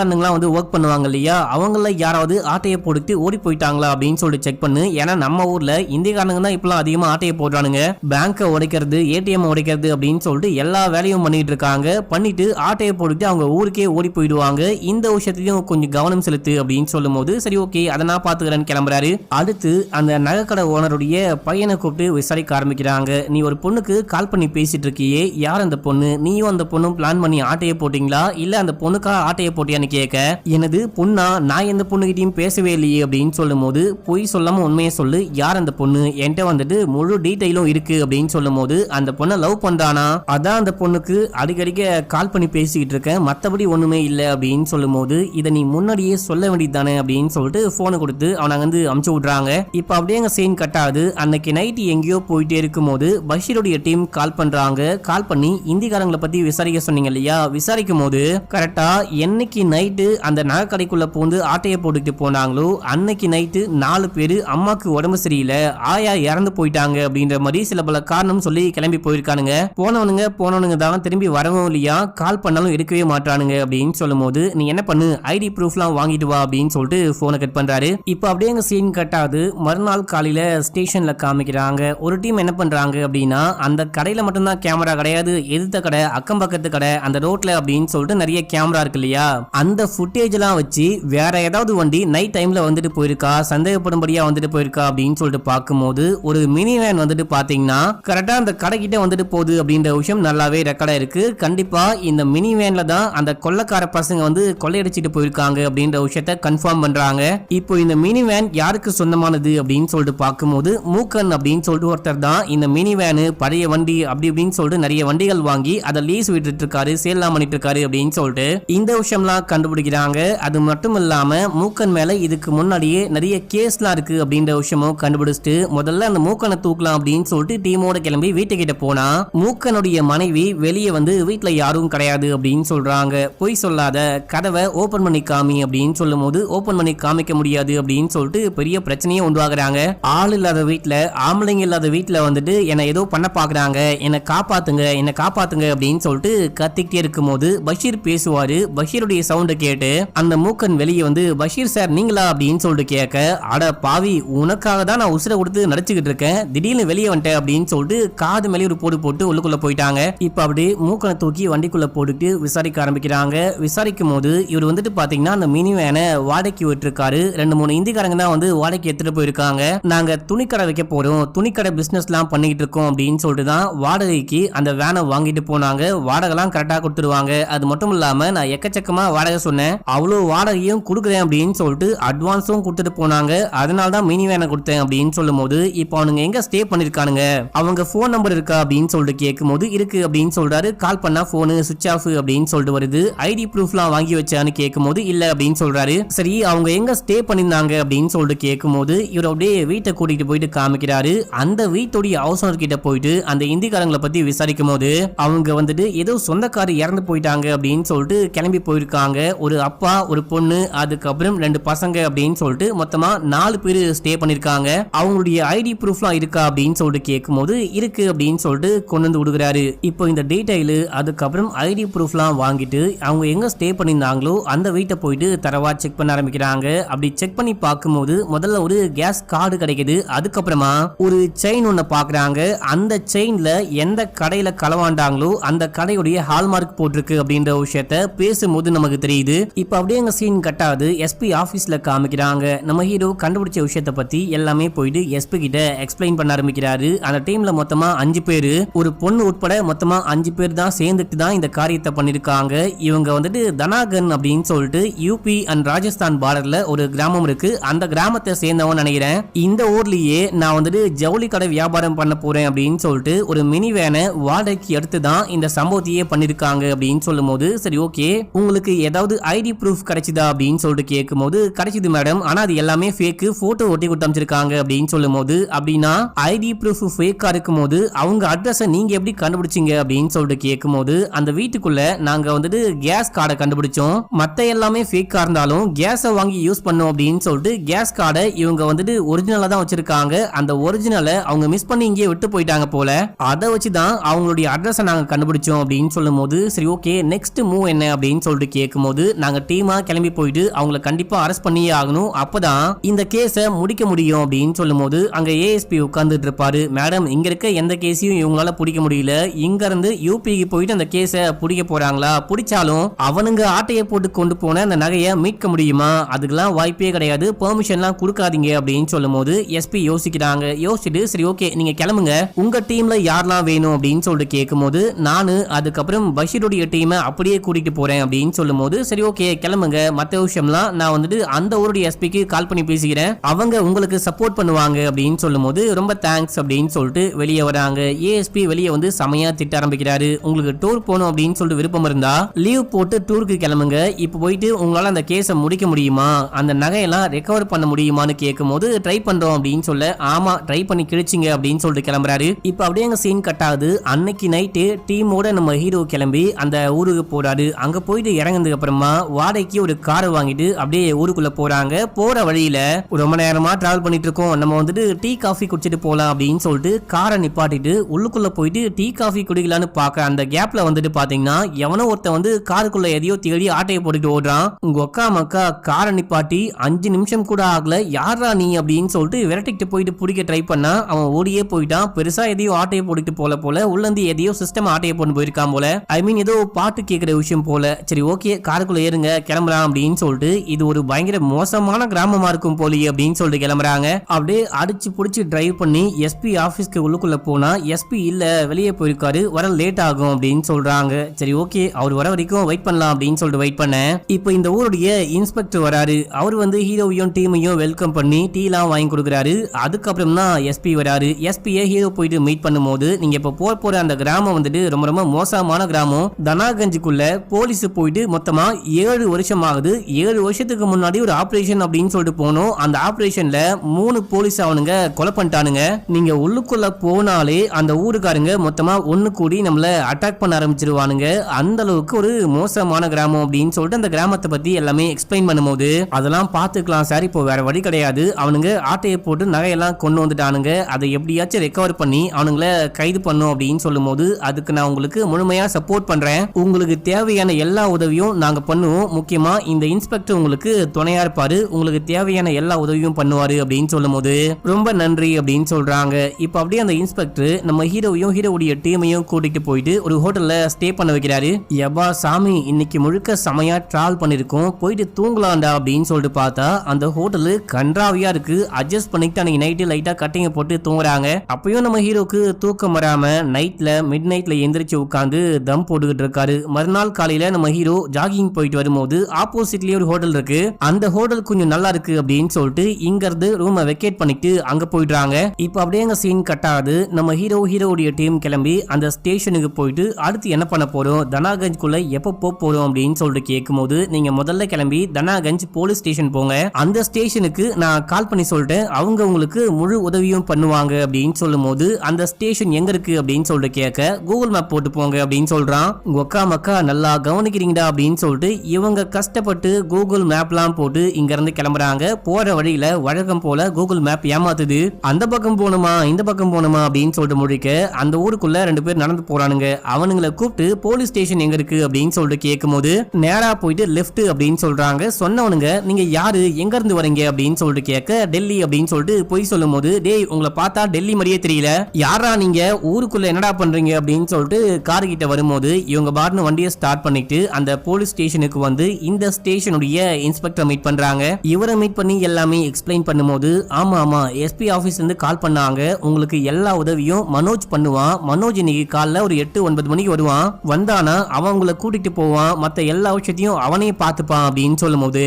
இந்திக்காரனுங்களாம் வந்து ஒர்க் பண்ணுவாங்க இல்லையா? அவங்கள யாராவது ஆட்டையை போட்டுட்டு ஓடி போயிட்டாங்களா அப்படின்னு சொல்லிட்டு செக் பண்ணு. ஏன்னா நம்ம ஊர்ல இந்திக்காரனுங்க தான் இப்பெல்லாம் அதிகமா ஆட்டையை போடுறானுங்க. பேங்கை உடைக்கிறது ஏடிஎம் உடைக்கிறது அப்படின்னு சொல்லிட்டு எல்லா வேலையும் பண்ணிட்டு இருக்காங்க. பண்ணிட்டு ஆட்டையை போட்டுட்டு அவங்க ஊருக்கே ஓடி போயிடுவாங்க. இந்த விஷயத்திலையும் கொஞ்சம் கவனம் செலுத்து அப்படின்னு சொல்லும் போது சரி ஓகே அதை நான் பாத்துக்கிறேன்னு கிளம்புறாரு. அடுத்து அந்த நகைக்கடை ஓனருடைய பையனை கூப்பிட்டு விசாரிக்க ஆரம்பிக்கிறாங்க. நீ ஒரு பொண்ணுக்கு கால் பண்ணி பேசிட்டு இருக்கியே. யார் அந்த பொண்ணு? நீயும் அந்த பொண்ணும் பிளான் பண்ணி ஆட்டையை போட்டீங்களா? இல்ல அந்த பொண்ணுக்கா ஆட்டையை போட்டியான்னு கேட்க எனது பொண்ணா? நான் எந்த பொண்ணுகிட்டயும் பேசவே இல்லையே அப்படின்னு சொல்லும் போது பொய் சொல்லாம உண்மையை சொல்லு. யார் அந்த பொண்ணு? என்கிட்ட வந்துட்டு முழு டீட்டெயிலும் இருக்கு அப்படின்னு சொல்லும் போது அந்த பொண்ணை லவ் பண்றானா? அதான் அந்த பொண்ணுக்கு அடிக்கடிக்க கால் பண்ணி பேசிக்கிட்டு இருக்கேன். மத்தபடி ஒண்ணுமே இல்லை அப்படின்னு சொல்லும் போது இதை நீ முன்னாடியே சொல்ல வேண்டியதானே அப்படின்னு சொல்லிட்டு போனை கொடுத்து அவனை வந்து அமுச்சு விடுறாங்க. இப்போ அப்படியே அங்க சீன் கட் ஆகுது. அன்னைக்கு நைட் எங்கேயோ போயிட்டே இருக்கும்போது பஷீருடைய டீம் கால் பண்றாங்க. கால் பண்ணி இந்திக்காரங்களை பத்தி விசாரிக்க சொன்னீங்க இல்லையா? விசாரிக்கும் போது கரெக்டா என்னைக்கு நைட் நைட்டு அந்த நகைக்கடைக்குள்ளே பூந்து ஆட்டையை போட்டுக்கிட்டு போனாங்களோ அன்னைக்கு நைட்டு நாலு பேர் அம்மாக்கு உடம்பு சரியில்லை ஆயா இறந்து போயிட்டாங்க அப்படின்ற மாதிரி சில பல காரணம் சொல்லி கிளம்பி போயிருக்கானுங்க. போனவனுங்க போனவனுங்க தான் திரும்பி வரவும் இல்லையா கால் பண்ணாலும் எடுக்கவே மாட்டானுங்க அப்படின்னு சொல்லும் போது நீ என்ன பண்ணு ஐடி ப்ரூஃப்லாம் வாங்கிட்டு வா அப்படின்னு சொல்லிட்டு ஃபோனை கட் பண்றாரு. இப்போ அப்படியே அங்க சீன் கட் ஆகுது. மறுநாள் காலையில் ஸ்டேஷனில் காமிக்கிறாங்க. ஒரு டீம் என்ன பண்றாங்க அப்படின்னா அந்த கடையில் மட்டும்தான் கேமரா கிடையாது எதிர்த்த கடை அக்கம் பக்கத்து கடை அந்த ரோட்டில் அப்படின்னு சொல்லிட்டு நிறைய கேமரா இருக்கு இல்லையா? அந்த ஃபுட்டேஜ் எல்லாம் வச்சு வேற ஏதாவது வண்டி நைட் டைம்ல வந்துட்டு போயிருக்கா? சந்தேகப்படும்படியா வந்துட்டு போயிருக்கா? அப்படின்னு சொல்லிட்டு பார்க்கும்போது ஒரு மினி வேன் வந்துட்டு பாத்தீங்கன்னா கரெக்டா அந்த கடைக்கிட்ட வந்துட்டு போகுது அப்படின்ற விஷயம் நல்லாவே ரெக்கார்டாக இருக்கு. கண்டிப்பா இந்த மினி வேன்ல தான் அந்த கொள்ளக்கார பசங்க வந்து கொள்ளையடிச்சிட்டு போயிருக்காங்க அப்படின்ற விஷயத்த கன்ஃபார்ம் பண்றாங்க. இப்போ இந்த மினி வேன் யாருக்கு சொந்தமானது அப்படின்னு சொல்லிட்டு பார்க்கும்போது மூக்கன் அப்படின்னு சொல்லிட்டு ஒருத்தர் தான் இந்த மினி வேனு பழைய வண்டி அப்படி இப்படின்னு சொல்லிட்டு நிறைய வண்டிகள் வாங்கி அதை லீஸ் விட்டுட்டு இருக்காரு சேல்லாம் பண்ணிட்டு இருக்காரு அப்படின்னு சொல்லிட்டு இந்த விஷயம்லாம் கண்டுபிடிக்கிறாங்க. அது மட்டும் இல்லாமல் மூக்கன் மேலே இதுக்கு முன்னாடியே நிறைய கேஸ்லாம் இருக்குது அப்படின்ற விஷயமும் கண்டுபிடிச்சிட்டு முதல்ல அந்த மூக்கனை தூக்கலாம் அப்படின்னு சொல்லிட்டு டீமோட கிளம்பி வீட்டுக்கிட்ட போனா மூக்கனுடைய மனைவி வெளியே வந்து வீட்டில் யாரும் கிடையாது அப்படின்னு சொல்றாங்க. பொய் சொல்லாத கதவை ஓபன் பண்ணி காமி அப்படின்னு சொல்லும் போது ஓபன் பண்ணி காமிக்க முடியாது அப்படின்னு சொல்லிட்டு பெரிய பிரச்சனையே உண்டாகிறாங்க ஆள் இல்லாத வீட்டில் ஆம்பளைங்க இல்லாத வீட்டில் வந்துட்டு என்னை ஏதோ பண்ண பார்க்குறாங்க என்னை காப்பாத்துங்க. என்னை காப்பாத்துங்க அப்படின்னு சொல்லிட்டு கத்திக்கிட்டே இருக்கும்போது பஷீர் பேசுவாரு. பஷீருடைய சவுண்டை கேட்டு அந்த மூக்கன் வெளியே வந்து பஷீர் சார் நீங்களா? அப்படின்னு சொல்லிட்டு கேட்க அட பாவி உனக்காக தான் நான் உசுரை கொடுத்து நடிச்சுக்கிட்டு இருக்கேன். திடீர்னு வெளியே வந்துட்டேன் அப்படின்னு சொல்லிட்டு காது மேலே ஒரு போடு போட்டு உள்ளுக்குள்ள போயிட்டாங்க. இப்ப அப்படியே மூக்கனை தூக்கி வண்டிக்குள்ள போட்டுட்டு விசாரிக்க ஆரம்பிக்கிறாங்க. விசாரிக்கும் போது இவர் வந்துட்டு பாத்தீங்கன்னா அந்த மினி வேனை வாடகைக்கு விட்டுருக்காரு. ரெண்டு மூணு இந்திக்காரங்க தான் வந்து வாடகைக்கு எடுத்துட்டு போயிருக்காங்க. நாங்க துணிக்கடை வைக்க போறோம். துணிக்கடை பிசினஸ் எல்லாம் பண்ணிக்கிட்டு இருக்கோம் அப்படின்னு சொல்லிட்டு தான் வாடகைக்கு அந்த வேனை வாங்கிட்டு போனாங்க. வாடகைலாம் கரெக்டா கொடுத்துருவாங்க. அது மட்டும் இல்லாம நான் எக்கச்சக்கமா வாடகை சொன்னேன். அவ்வளோ வாடகையும் கொடுக்குறேன் அப்படின்னு சொல்லிட்டு அட்வான்ஸும் கொடுத்துட்டு போனாங்க. அதனால தான் மினி வேனை கொடுத்தேன் அப்படின்னு சொல்லும் போது இப்போ அவனுங்க எங்க ஸ்டே பண்ணிருக்கானுங்க? அவங்க ஃபோன் நம்பர் இருக்கா அப்படின்னு சொல்லிட்டு கேட்கும் போது இருக்கு அப்படின்னு சொல்றாரு. கால் பண்ணா போனு சுவிச் ஆஃப் அப்படின்னு சொல்லிட்டு வருது. ஐடி ப்ரூஃப்லாம் வாங்கி வச்சான்னு கேட்கும்போது இல்ல அப்படின்னு சொல்றாரு. சரி அவங்க எங்க ஸ்டே பண்ணிருந்தாங்க அப்படின்னு சொல்லிட்டு கேட்கும்போது இவர் அப்படியே வீட்டை கூட்டிட்டு போயிட்டு காமிக்கிறாரு. அந்த வீட்டுடைய ஹவுஸ் ஓனர் கிட்ட போயிட்டு அந்த இந்திக்காரங்களை பத்தி விசாரிக்கும் போது அவங்க வந்துட்டு ஏதோ சொந்தக்காரர் இறந்து போயிட்டாங்க அப்படின்னு சொல்லிட்டு கிளம்பி போயிருக்காங்க. ஒரு அப்பா ஒரு பொண்ணு அதுக்கப்புறம் ரெண்டு பசங்க அப்படின்னு சொல்லிட்டு மொத்தமா நாலு பேர் ஸ்டே பண்ணிருக்காங்க. அவங்களுடைய ஐடி ப்ரூஃப்லாம் இருக்கா அப்படின்னு சொல்லிட்டு கேட்கும்போது இருக்கு அப்படின்னு சொல்லிட்டு கொண்டு வந்து விடுகிறாரு. இப்போ இந்த டீடைலு அதுக்கப்புறம் ஐடி ப்ரூஃப்லாம் வாங்கிட்டு அவங்க எங்க ஸ்டே பண்ணியிருந்தாங்களோ அந்த வீட்டை போயிட்டு தரவா செக் பண்ண ஆரம்பிக்கிறாங்க. அப்படி செக் பண்ணி பார்க்கும்போது முதல்ல ஒரு கேஸ் கார்டு கிடைக்குது. அதுக்கப்புறமா ஒரு செயின் ஒன்று பார்க்குறாங்க. அந்த செயின்ல எந்த கடையில களவாண்டாங்களோ அந்த கடையுடைய ஹால்மார்க் போட்டிருக்கு அப்படின்ற விஷயத்த பேசும்போது நமக்கு தெரியும் தெரியுது இப்போ அப்படியே அங்க சீன் கட்டாது எஸ்பி ஆஃபீஸில் காமிக்கிறாங்க. நம்ம ஹீரோ கண்டுபிடிச்ச விஷயத்த பத்தி எல்லாமே போயிட்டு எஸ்பி கிட்ட எக்ஸ்பிளைன் பண்ண ஆரம்பிக்கிறாரு. அந்த டீம்ல மொத்தமா அஞ்சு பேர் ஒரு பொண்ணு உட்பட மொத்தமா அஞ்சு பேர் தான் சேர்ந்துட்டு தான் இந்த காரியத்தை பண்ணிருக்காங்க. இவங்க வந்துட்டு தனாகன் அப்படின்னு சொல்லிட்டு யூபி அண்ட் ராஜஸ்தான் பார்டர்ல ஒரு கிராமம் இருக்கு. அந்த கிராமத்தை சேர்ந்தவன் நினைக்கிறேன். இந்த ஊர்லயே நான் வந்துட்டு ஜவுளி கடை வியாபாரம் பண்ண போறேன் அப்படின்னு சொல்லிட்டு ஒரு மினி வேனை வாடகைக்கு எடுத்து தான் இந்த சம்பவத்தையே பண்ணிருக்காங்க அப்படின்னு சொல்லும்போது சரி ஓகே உங்களுக்கு ஏதாவது ஏதாவது ஐடி ப்ரூஃப் கிடைச்சிதா அப்படின்னு சொல்லிட்டு கேட்கும்போது கிடைச்சிது மேடம் ஆனா அது எல்லாமே ஃபேக்கு போட்டோ ஒட்டி கொடுத்து அமைச்சிருக்காங்க அப்படின்னு சொல்லும்போது அப்படின்னா ஐடி ப்ரூஃப் ஃபேக்கா இருக்கும்போது அவங்க அட்ரஸை நீங்க எப்படி கண்டுபிடிச்சிங்க அப்படின்னு சொல்லிட்டு கேட்கும்போது அந்த வீட்டுக்குள்ள நாங்க வந்துட்டு கேஸ் கார்டை கண்டுபிடிச்சோம். மத்த எல்லாமே ஃபேக்கா இருந்தாலும் கேஸை வாங்கி யூஸ் பண்ணோம் அப்படின்னு சொல்லிட்டு கேஸ் கார்டை இவங்க வந்துட்டு ஒரிஜினலா தான் வச்சிருக்காங்க. அந்த ஒரிஜினலை அவங்க மிஸ் பண்ணி இங்கேயே விட்டு போயிட்டாங்க போல. அதை வச்சு தான் அவங்களுடைய அட்ரஸை நாங்க கண்டுபிடிச்சோம் அப்படின்னு சொல்லும்போது சரி ஓகே நெக்ஸ்ட் மூவ் என்ன அப்படின்னு சொல்லிட்டு கேட்கும்போது நாங்க டீமா கிளம்பி போயிட்டு அவங்களை கண்டிப்பா அரெஸ்ட் பண்ணியே ஆகணும். அப்பதான் இந்த கேஸை முடிக்க முடியும் அப்படின்னு சொல்லும்போது அங்க ஏஎஸ்பி உட்கார்ந்துட்டு இருப்பாரு. மேடம் இங்க இருக்க எந்த கேஸையும் இவங்களால பிடிக்க முடியல. இங்க இருந்து யூபிக்கு போயிட்டு அந்த கேஸை பிடிக்க போறாங்களா? பிடிச்சாலும் அவனுங்க ஆட்டையை போட்டு கொண்டு போன அந்த நகையை மீட்க முடியுமா? அதுக்கெல்லாம் வாய்ப்பே கிடையாது. பெர்மிஷன்லாம் கொடுக்காதீங்க அப்படின்னு சொல்லும்போது எஸ்பி யோசிக்கிறாங்க. யோசிச்சுட்டு சரி ஓகே நீங்க கிளம்புங்க. உங்க டீம்ல யாரெல்லாம் வேணும்? அப்படின்னு சொல்லிட்டு கேட்கும்போது நானு அதுக்கப்புறம் பஷீருடைய டீமை அப்படியே கூட்டிட்டு போறேன் அப்படின்னு சொல்லும்போது சரி ஓகே கிளம்புங்க. மத்த விஷயம்லாம் நான் வந்துட்டு அந்த ஊருடைய எஸ்பிக்கு கால் பண்ணி பேசிக்கிறேன். அவங்க உங்களுக்கு சப்போர்ட் பண்ணுவாங்க அப்படின்னு சொல்லும்போது ரொம்ப தேங்க்ஸ் அப்படின்னு சொல்லிட்டு வெளியே வராங்க. ஏஎஸ்பி வெளியே வந்து செமையா திட்ட ஆரம்பிக்கிறாரு. உங்களுக்கு டூர் போகணும் அப்படின்னு சொல்லிட்டு விருப்பம் இருந்தா லீவ் போட்டு டூருக்கு கிளம்புங்க. இப்போ போயிட்டு உங்களால அந்த கேஸை முடிக்க முடியுமா? அந்த நகையெல்லாம் ரெக்கவர் பண்ண முடியுமான்னு கேட்கும்போது ட்ரை பண்றோம் அப்படின்னு சொல்ல ஆமா ட்ரை பண்ணி கிழிச்சிங்க அப்படின்னு சொல்லிட்டு கிளம்புறாரு. இப்போ அப்படியே அங்கே சீன் கட் ஆகுது. அன்னைக்கு நைட்டு டீமோட நம்ம ஹீரோ கிளம்பி அந்த ஊருக்கு போறாரு. அங்க போயிட்டு இறங்கினதுக்கு அப்புறமா வாடகைக்கு ஒரு காரை வாங்கிட்டு அப்படியே ஊருக்குள்ள போறாங்க. போற வழியில ரொம்ப நேரமா டிராவல் பண்ணிட்டு இருக்கோம் நம்ம வந்துட்டு டீ காஃபி குடிச்சிட்டு போலாம் அப்படின்னு சொல்லிட்டு காரை நிப்பாட்டிட்டு உள்ளுக்குள்ள போயிட்டு டீ காஃபி குடிக்கலான்னு பார்க்க அந்த கேப்ல வந்துட்டு பாத்தீங்கன்னா எவனோ ஒருத்தன் வந்து காருக்குள்ள எதையோ தேடி ஆட்டையை போட்டுட்டு ஓடுறான். உங்க அக்கா மக்கா காரை நிப்பாட்டி அஞ்சு நிமிஷம் கூட ஆகல யாரா நீ அப்படின்னு சொல்லிட்டு விரட்டிக்கிட்டு போயிட்டு பிடிக்க ட்ரை பண்ணா அவன் ஓடியே போயிட்டான். பெருசா எதையோ ஆட்டையை போட்டுட்டு போல போல உள்ளந்து இருந்து எதையோ சிஸ்டம் ஆட்டையை போட்டு போயிருக்கான் போல. ஐ மீன் ஏதோ பாட்டு கேட்கிற விஷயம் போல. சரி ஓகே காருக்குள்ள ஏறுங்க கிளம்பலாம் அப்படின்னு சொல்லிட்டு இது ஒரு பயங்கர மோசமான கிராமமா இருக்கும் போலி அப்படின்னு சொல்லிட்டு கிளம்புறாங்க. அப்படியே அடிச்சு புடிச்சு டிரைவ் பண்ணி எஸ்பி ஆபீஸ்க்கு உள்ளுக்குள்ள போனா எஸ்பி இல்ல வெளியே போயிருக்காரு வர லேட் ஆகும் அப்படின்னு சொல்றாங்க. சரி ஓகே அவர் வர வரைக்கும் வெயிட் பண்ணலாம் அப்படின்னு சொல்லிட்டு வெயிட் பண்ணேன். இப்போ இந்த ஊருடைய இன்ஸ்பெக்டர் வராரு. அவர் வந்து ஹீரோவையும் டீமையும் வெல்கம் பண்ணி டீலாம் வாங்கி கொடுக்குறாரு. அதுக்கப்புறம் தான் எஸ்பி வராரு. எஸ்பியை ஹீரோ போயிட்டு மீட் பண்ணும்போது நீங்க இப்போ போற போற அந்த கிராமம் வந்துட்டு ரொம்ப ரொம்ப மோசமான கிராமம். தனாகஞ்சுக்குள்ள போலீஸ் போயிட்டு மொத்தமா ஏழு வருஷம் ஆகுது ஏழு வருஷத்துக்கு முன்னாடி ஒரு ஆபரேஷன் அப்படின்னு சொல்லிட்டு போனோம். அந்த ஆபரேஷன்ல மூணு போலீஸ் அவனுங்க கொலை பண்ணிட்டானுங்க. நீங்க உள்ளுக்குள்ள போனாலே அந்த ஊருக்காரங்க மொத்தமா ஒன்னு கூடி நம்மள அட்டாக் பண்ண ஆரம்பிச்சிருவானுங்க. அந்த அளவுக்கு ஒரு மோசமான கிராமம் அப்படின்னு சொல்லிட்டு அந்த கிராமத்தை பத்தி எல்லாமே எக்ஸ்பிளைன் பண்ணும்போது அதெல்லாம் பார்த்துக்கலாம் சார். இப்போ வேற வழி கிடையாது. அவனுங்க ஆட்டையை போட்டு நகையெல்லாம் கொண்டு வந்துட்டானுங்க. அதை எப்படியாச்சும் ரெக்கவர் பண்ணி அவனுங்கள கைது பண்ணும் அப்படின்னு சொல்லும்போது அதுக்கு நான் உங்களுக்கு முழுமையா சப்போர்ட் பண்றேன். உங்களுக்கு தேவையான எல்லா உதவியும் நாங்க பண்ணுவோம் முக்கியமாக இந்த இன்ஸ்பெக்டர் உங்களுக்கு துணையாக இருப்பார். உங்களுக்கு தேவையான எல்லா உதவியும் பண்ணுவார் அப்படின்னு சொல்லும்போது ரொம்ப நன்றி அப்படின்னு சொல்கிறாங்க இப்போ அப்படியே அந்த இன்ஸ்பெக்டர் நம்ம ஹீரோவையும் ஹீரோவுடைய டீமையும் கூட்டிகிட்டு போயிட்டு ஒரு ஹோட்டலில் ஸ்டே பண்ண வைக்கிறாரு. எபா சாமி இன்னைக்கு முழுக்க செமையாக ட்ராவல் பண்ணியிருக்கோம் போயிட்டு தூங்கலாம்டா அப்படின்னு சொல்லிட்டு பார்த்தா அந்த ஹோட்டலு கன்றாவியாக இருக்கு. அட்ஜஸ்ட் பண்ணிட்டு அன்னைக்கு நைட்டு லைட்டாக கட்டிங்க போட்டு தூங்குறாங்க. அப்பயும் நம்ம ஹீரோக்கு தூக்கம் வராமல் நைட்டில் மிட் நைட்டில் எந்திரிச்சு உட்காந்து தம் போட்டுக்கிட்டு இருக்காரு. மறுநாள் காலையில் நம்ம ஹீரோ ஜாகிங் போயிட்டு வரும்போது ஆப்போசிட்லயே ஒரு ஹோட்டல் இருக்கு. அந்த ஹோட்டல் கொஞ்சம் நல்லா இருக்கு அப்படின்னு சொல்லிட்டு இங்க இருந்து ரூமை வெக்கேட் பண்ணிட்டு அங்க போயிடுறாங்க. இப்போ அப்படியே அங்க சீன் கட் ஆகுது. நம்ம ஹீரோ ஹீரோவுடைய டீம் கிளம்பி அந்த ஸ்டேஷனுக்கு போயிட்டு அடுத்து என்ன பண்ண போறோம்? தனாகஞ்சுக்குள்ள எப்போ போக போறோம் அப்படின்னு சொல்லிட்டு கேட்கும்போது நீங்க முதல்ல கிளம்பி தனாகஞ்ச் போலீஸ் ஸ்டேஷன் போங்க. அந்த ஸ்டேஷனுக்கு நான் கால் பண்ணி சொல்லிட்டேன். அவங்க உங்களுக்கு முழு உதவியும் பண்ணுவாங்க அப்படின்னு சொல்லும்போது அந்த ஸ்டேஷன் எங்க இருக்கு அப்படின்னு சொல்லிட்டு கேட்க கூகுள் மேப் போட்டு போங்க அப்படின்னு சொல்றான். உங்க அக்கா மக்கா நல்லா கவனிக்கிறீங்கடா அப்படின்னு சொல்லிட்டு இவங்க கஷ்டப்பட்டு கூகுள் மேப்லாம் போட்டு இங்கிருந்து கிளம்புறாங்க. போற வழியில வழக்கம் போல கூகுள் மேப் ஏமாத்துது. அந்த பக்கம் போகணுமா இந்த பக்கம் போகணுமா அப்படின்னு சொல்லிட்டு முடிக்க அந்த ஊருக்குள்ள ரெண்டு பேர் நடந்து போறானுங்க. அவனுங்களை கூப்பிட்டு போலீஸ் ஸ்டேஷன் எங்க இருக்கு அப்படின்னு சொல்லிட்டு கேட்கும்போது நேரா போயிட்டு லெஃப்ட் அப்படின்னு சொல்றாங்க. சொன்னவனுங்க நீங்க யாரு? எங்க இருந்து வரீங்க? அப்படின்னு சொல்லிட்டு கேட்க டெல்லி அப்படின்னு சொல்லிட்டு போய் சொல்லும் போது டேய் உங்களை பார்த்தா டெல்லி மாதிரியே தெரியல. யாரா நீங்க? ஊருக்குள்ள என்னடா பண்றீங்க? அப்படின்னு சொல்லிட்டு கார் கிட்ட வரும்போது இவங்க பாட்னு வண்டியை ஸ்டார்ட் பண்ணிட்டு அந்த போலீஸ் ஸ்டேஷன் ஸ்டேஷனுக்கு வந்து இந்த ஸ்டேஷனுடைய இன்ஸ்பெக்டர் மீட் பண்றாங்க. இவரை மீட் பண்ணி எல்லாமே எக்ஸ்பிளைன் பண்ணும்போது ஆமா ஆமா எஸ்பி ஆபீஸ்ல இருந்து கால் பண்ணாங்க. உங்களுக்கு எல்லா உதவியும் மனோஜ் பண்ணுவான். மனோஜ் இன்னைக்கு காலைல ஒரு எட்டு ஒன்பது மணிக்கு வருவான். வந்தானா அவன் உங்களை கூட்டிட்டு போவான். மத்த எல்லா விஷயத்தையும் அவனே பார்த்துப்பான் அப்படின்னு சொல்லும்போது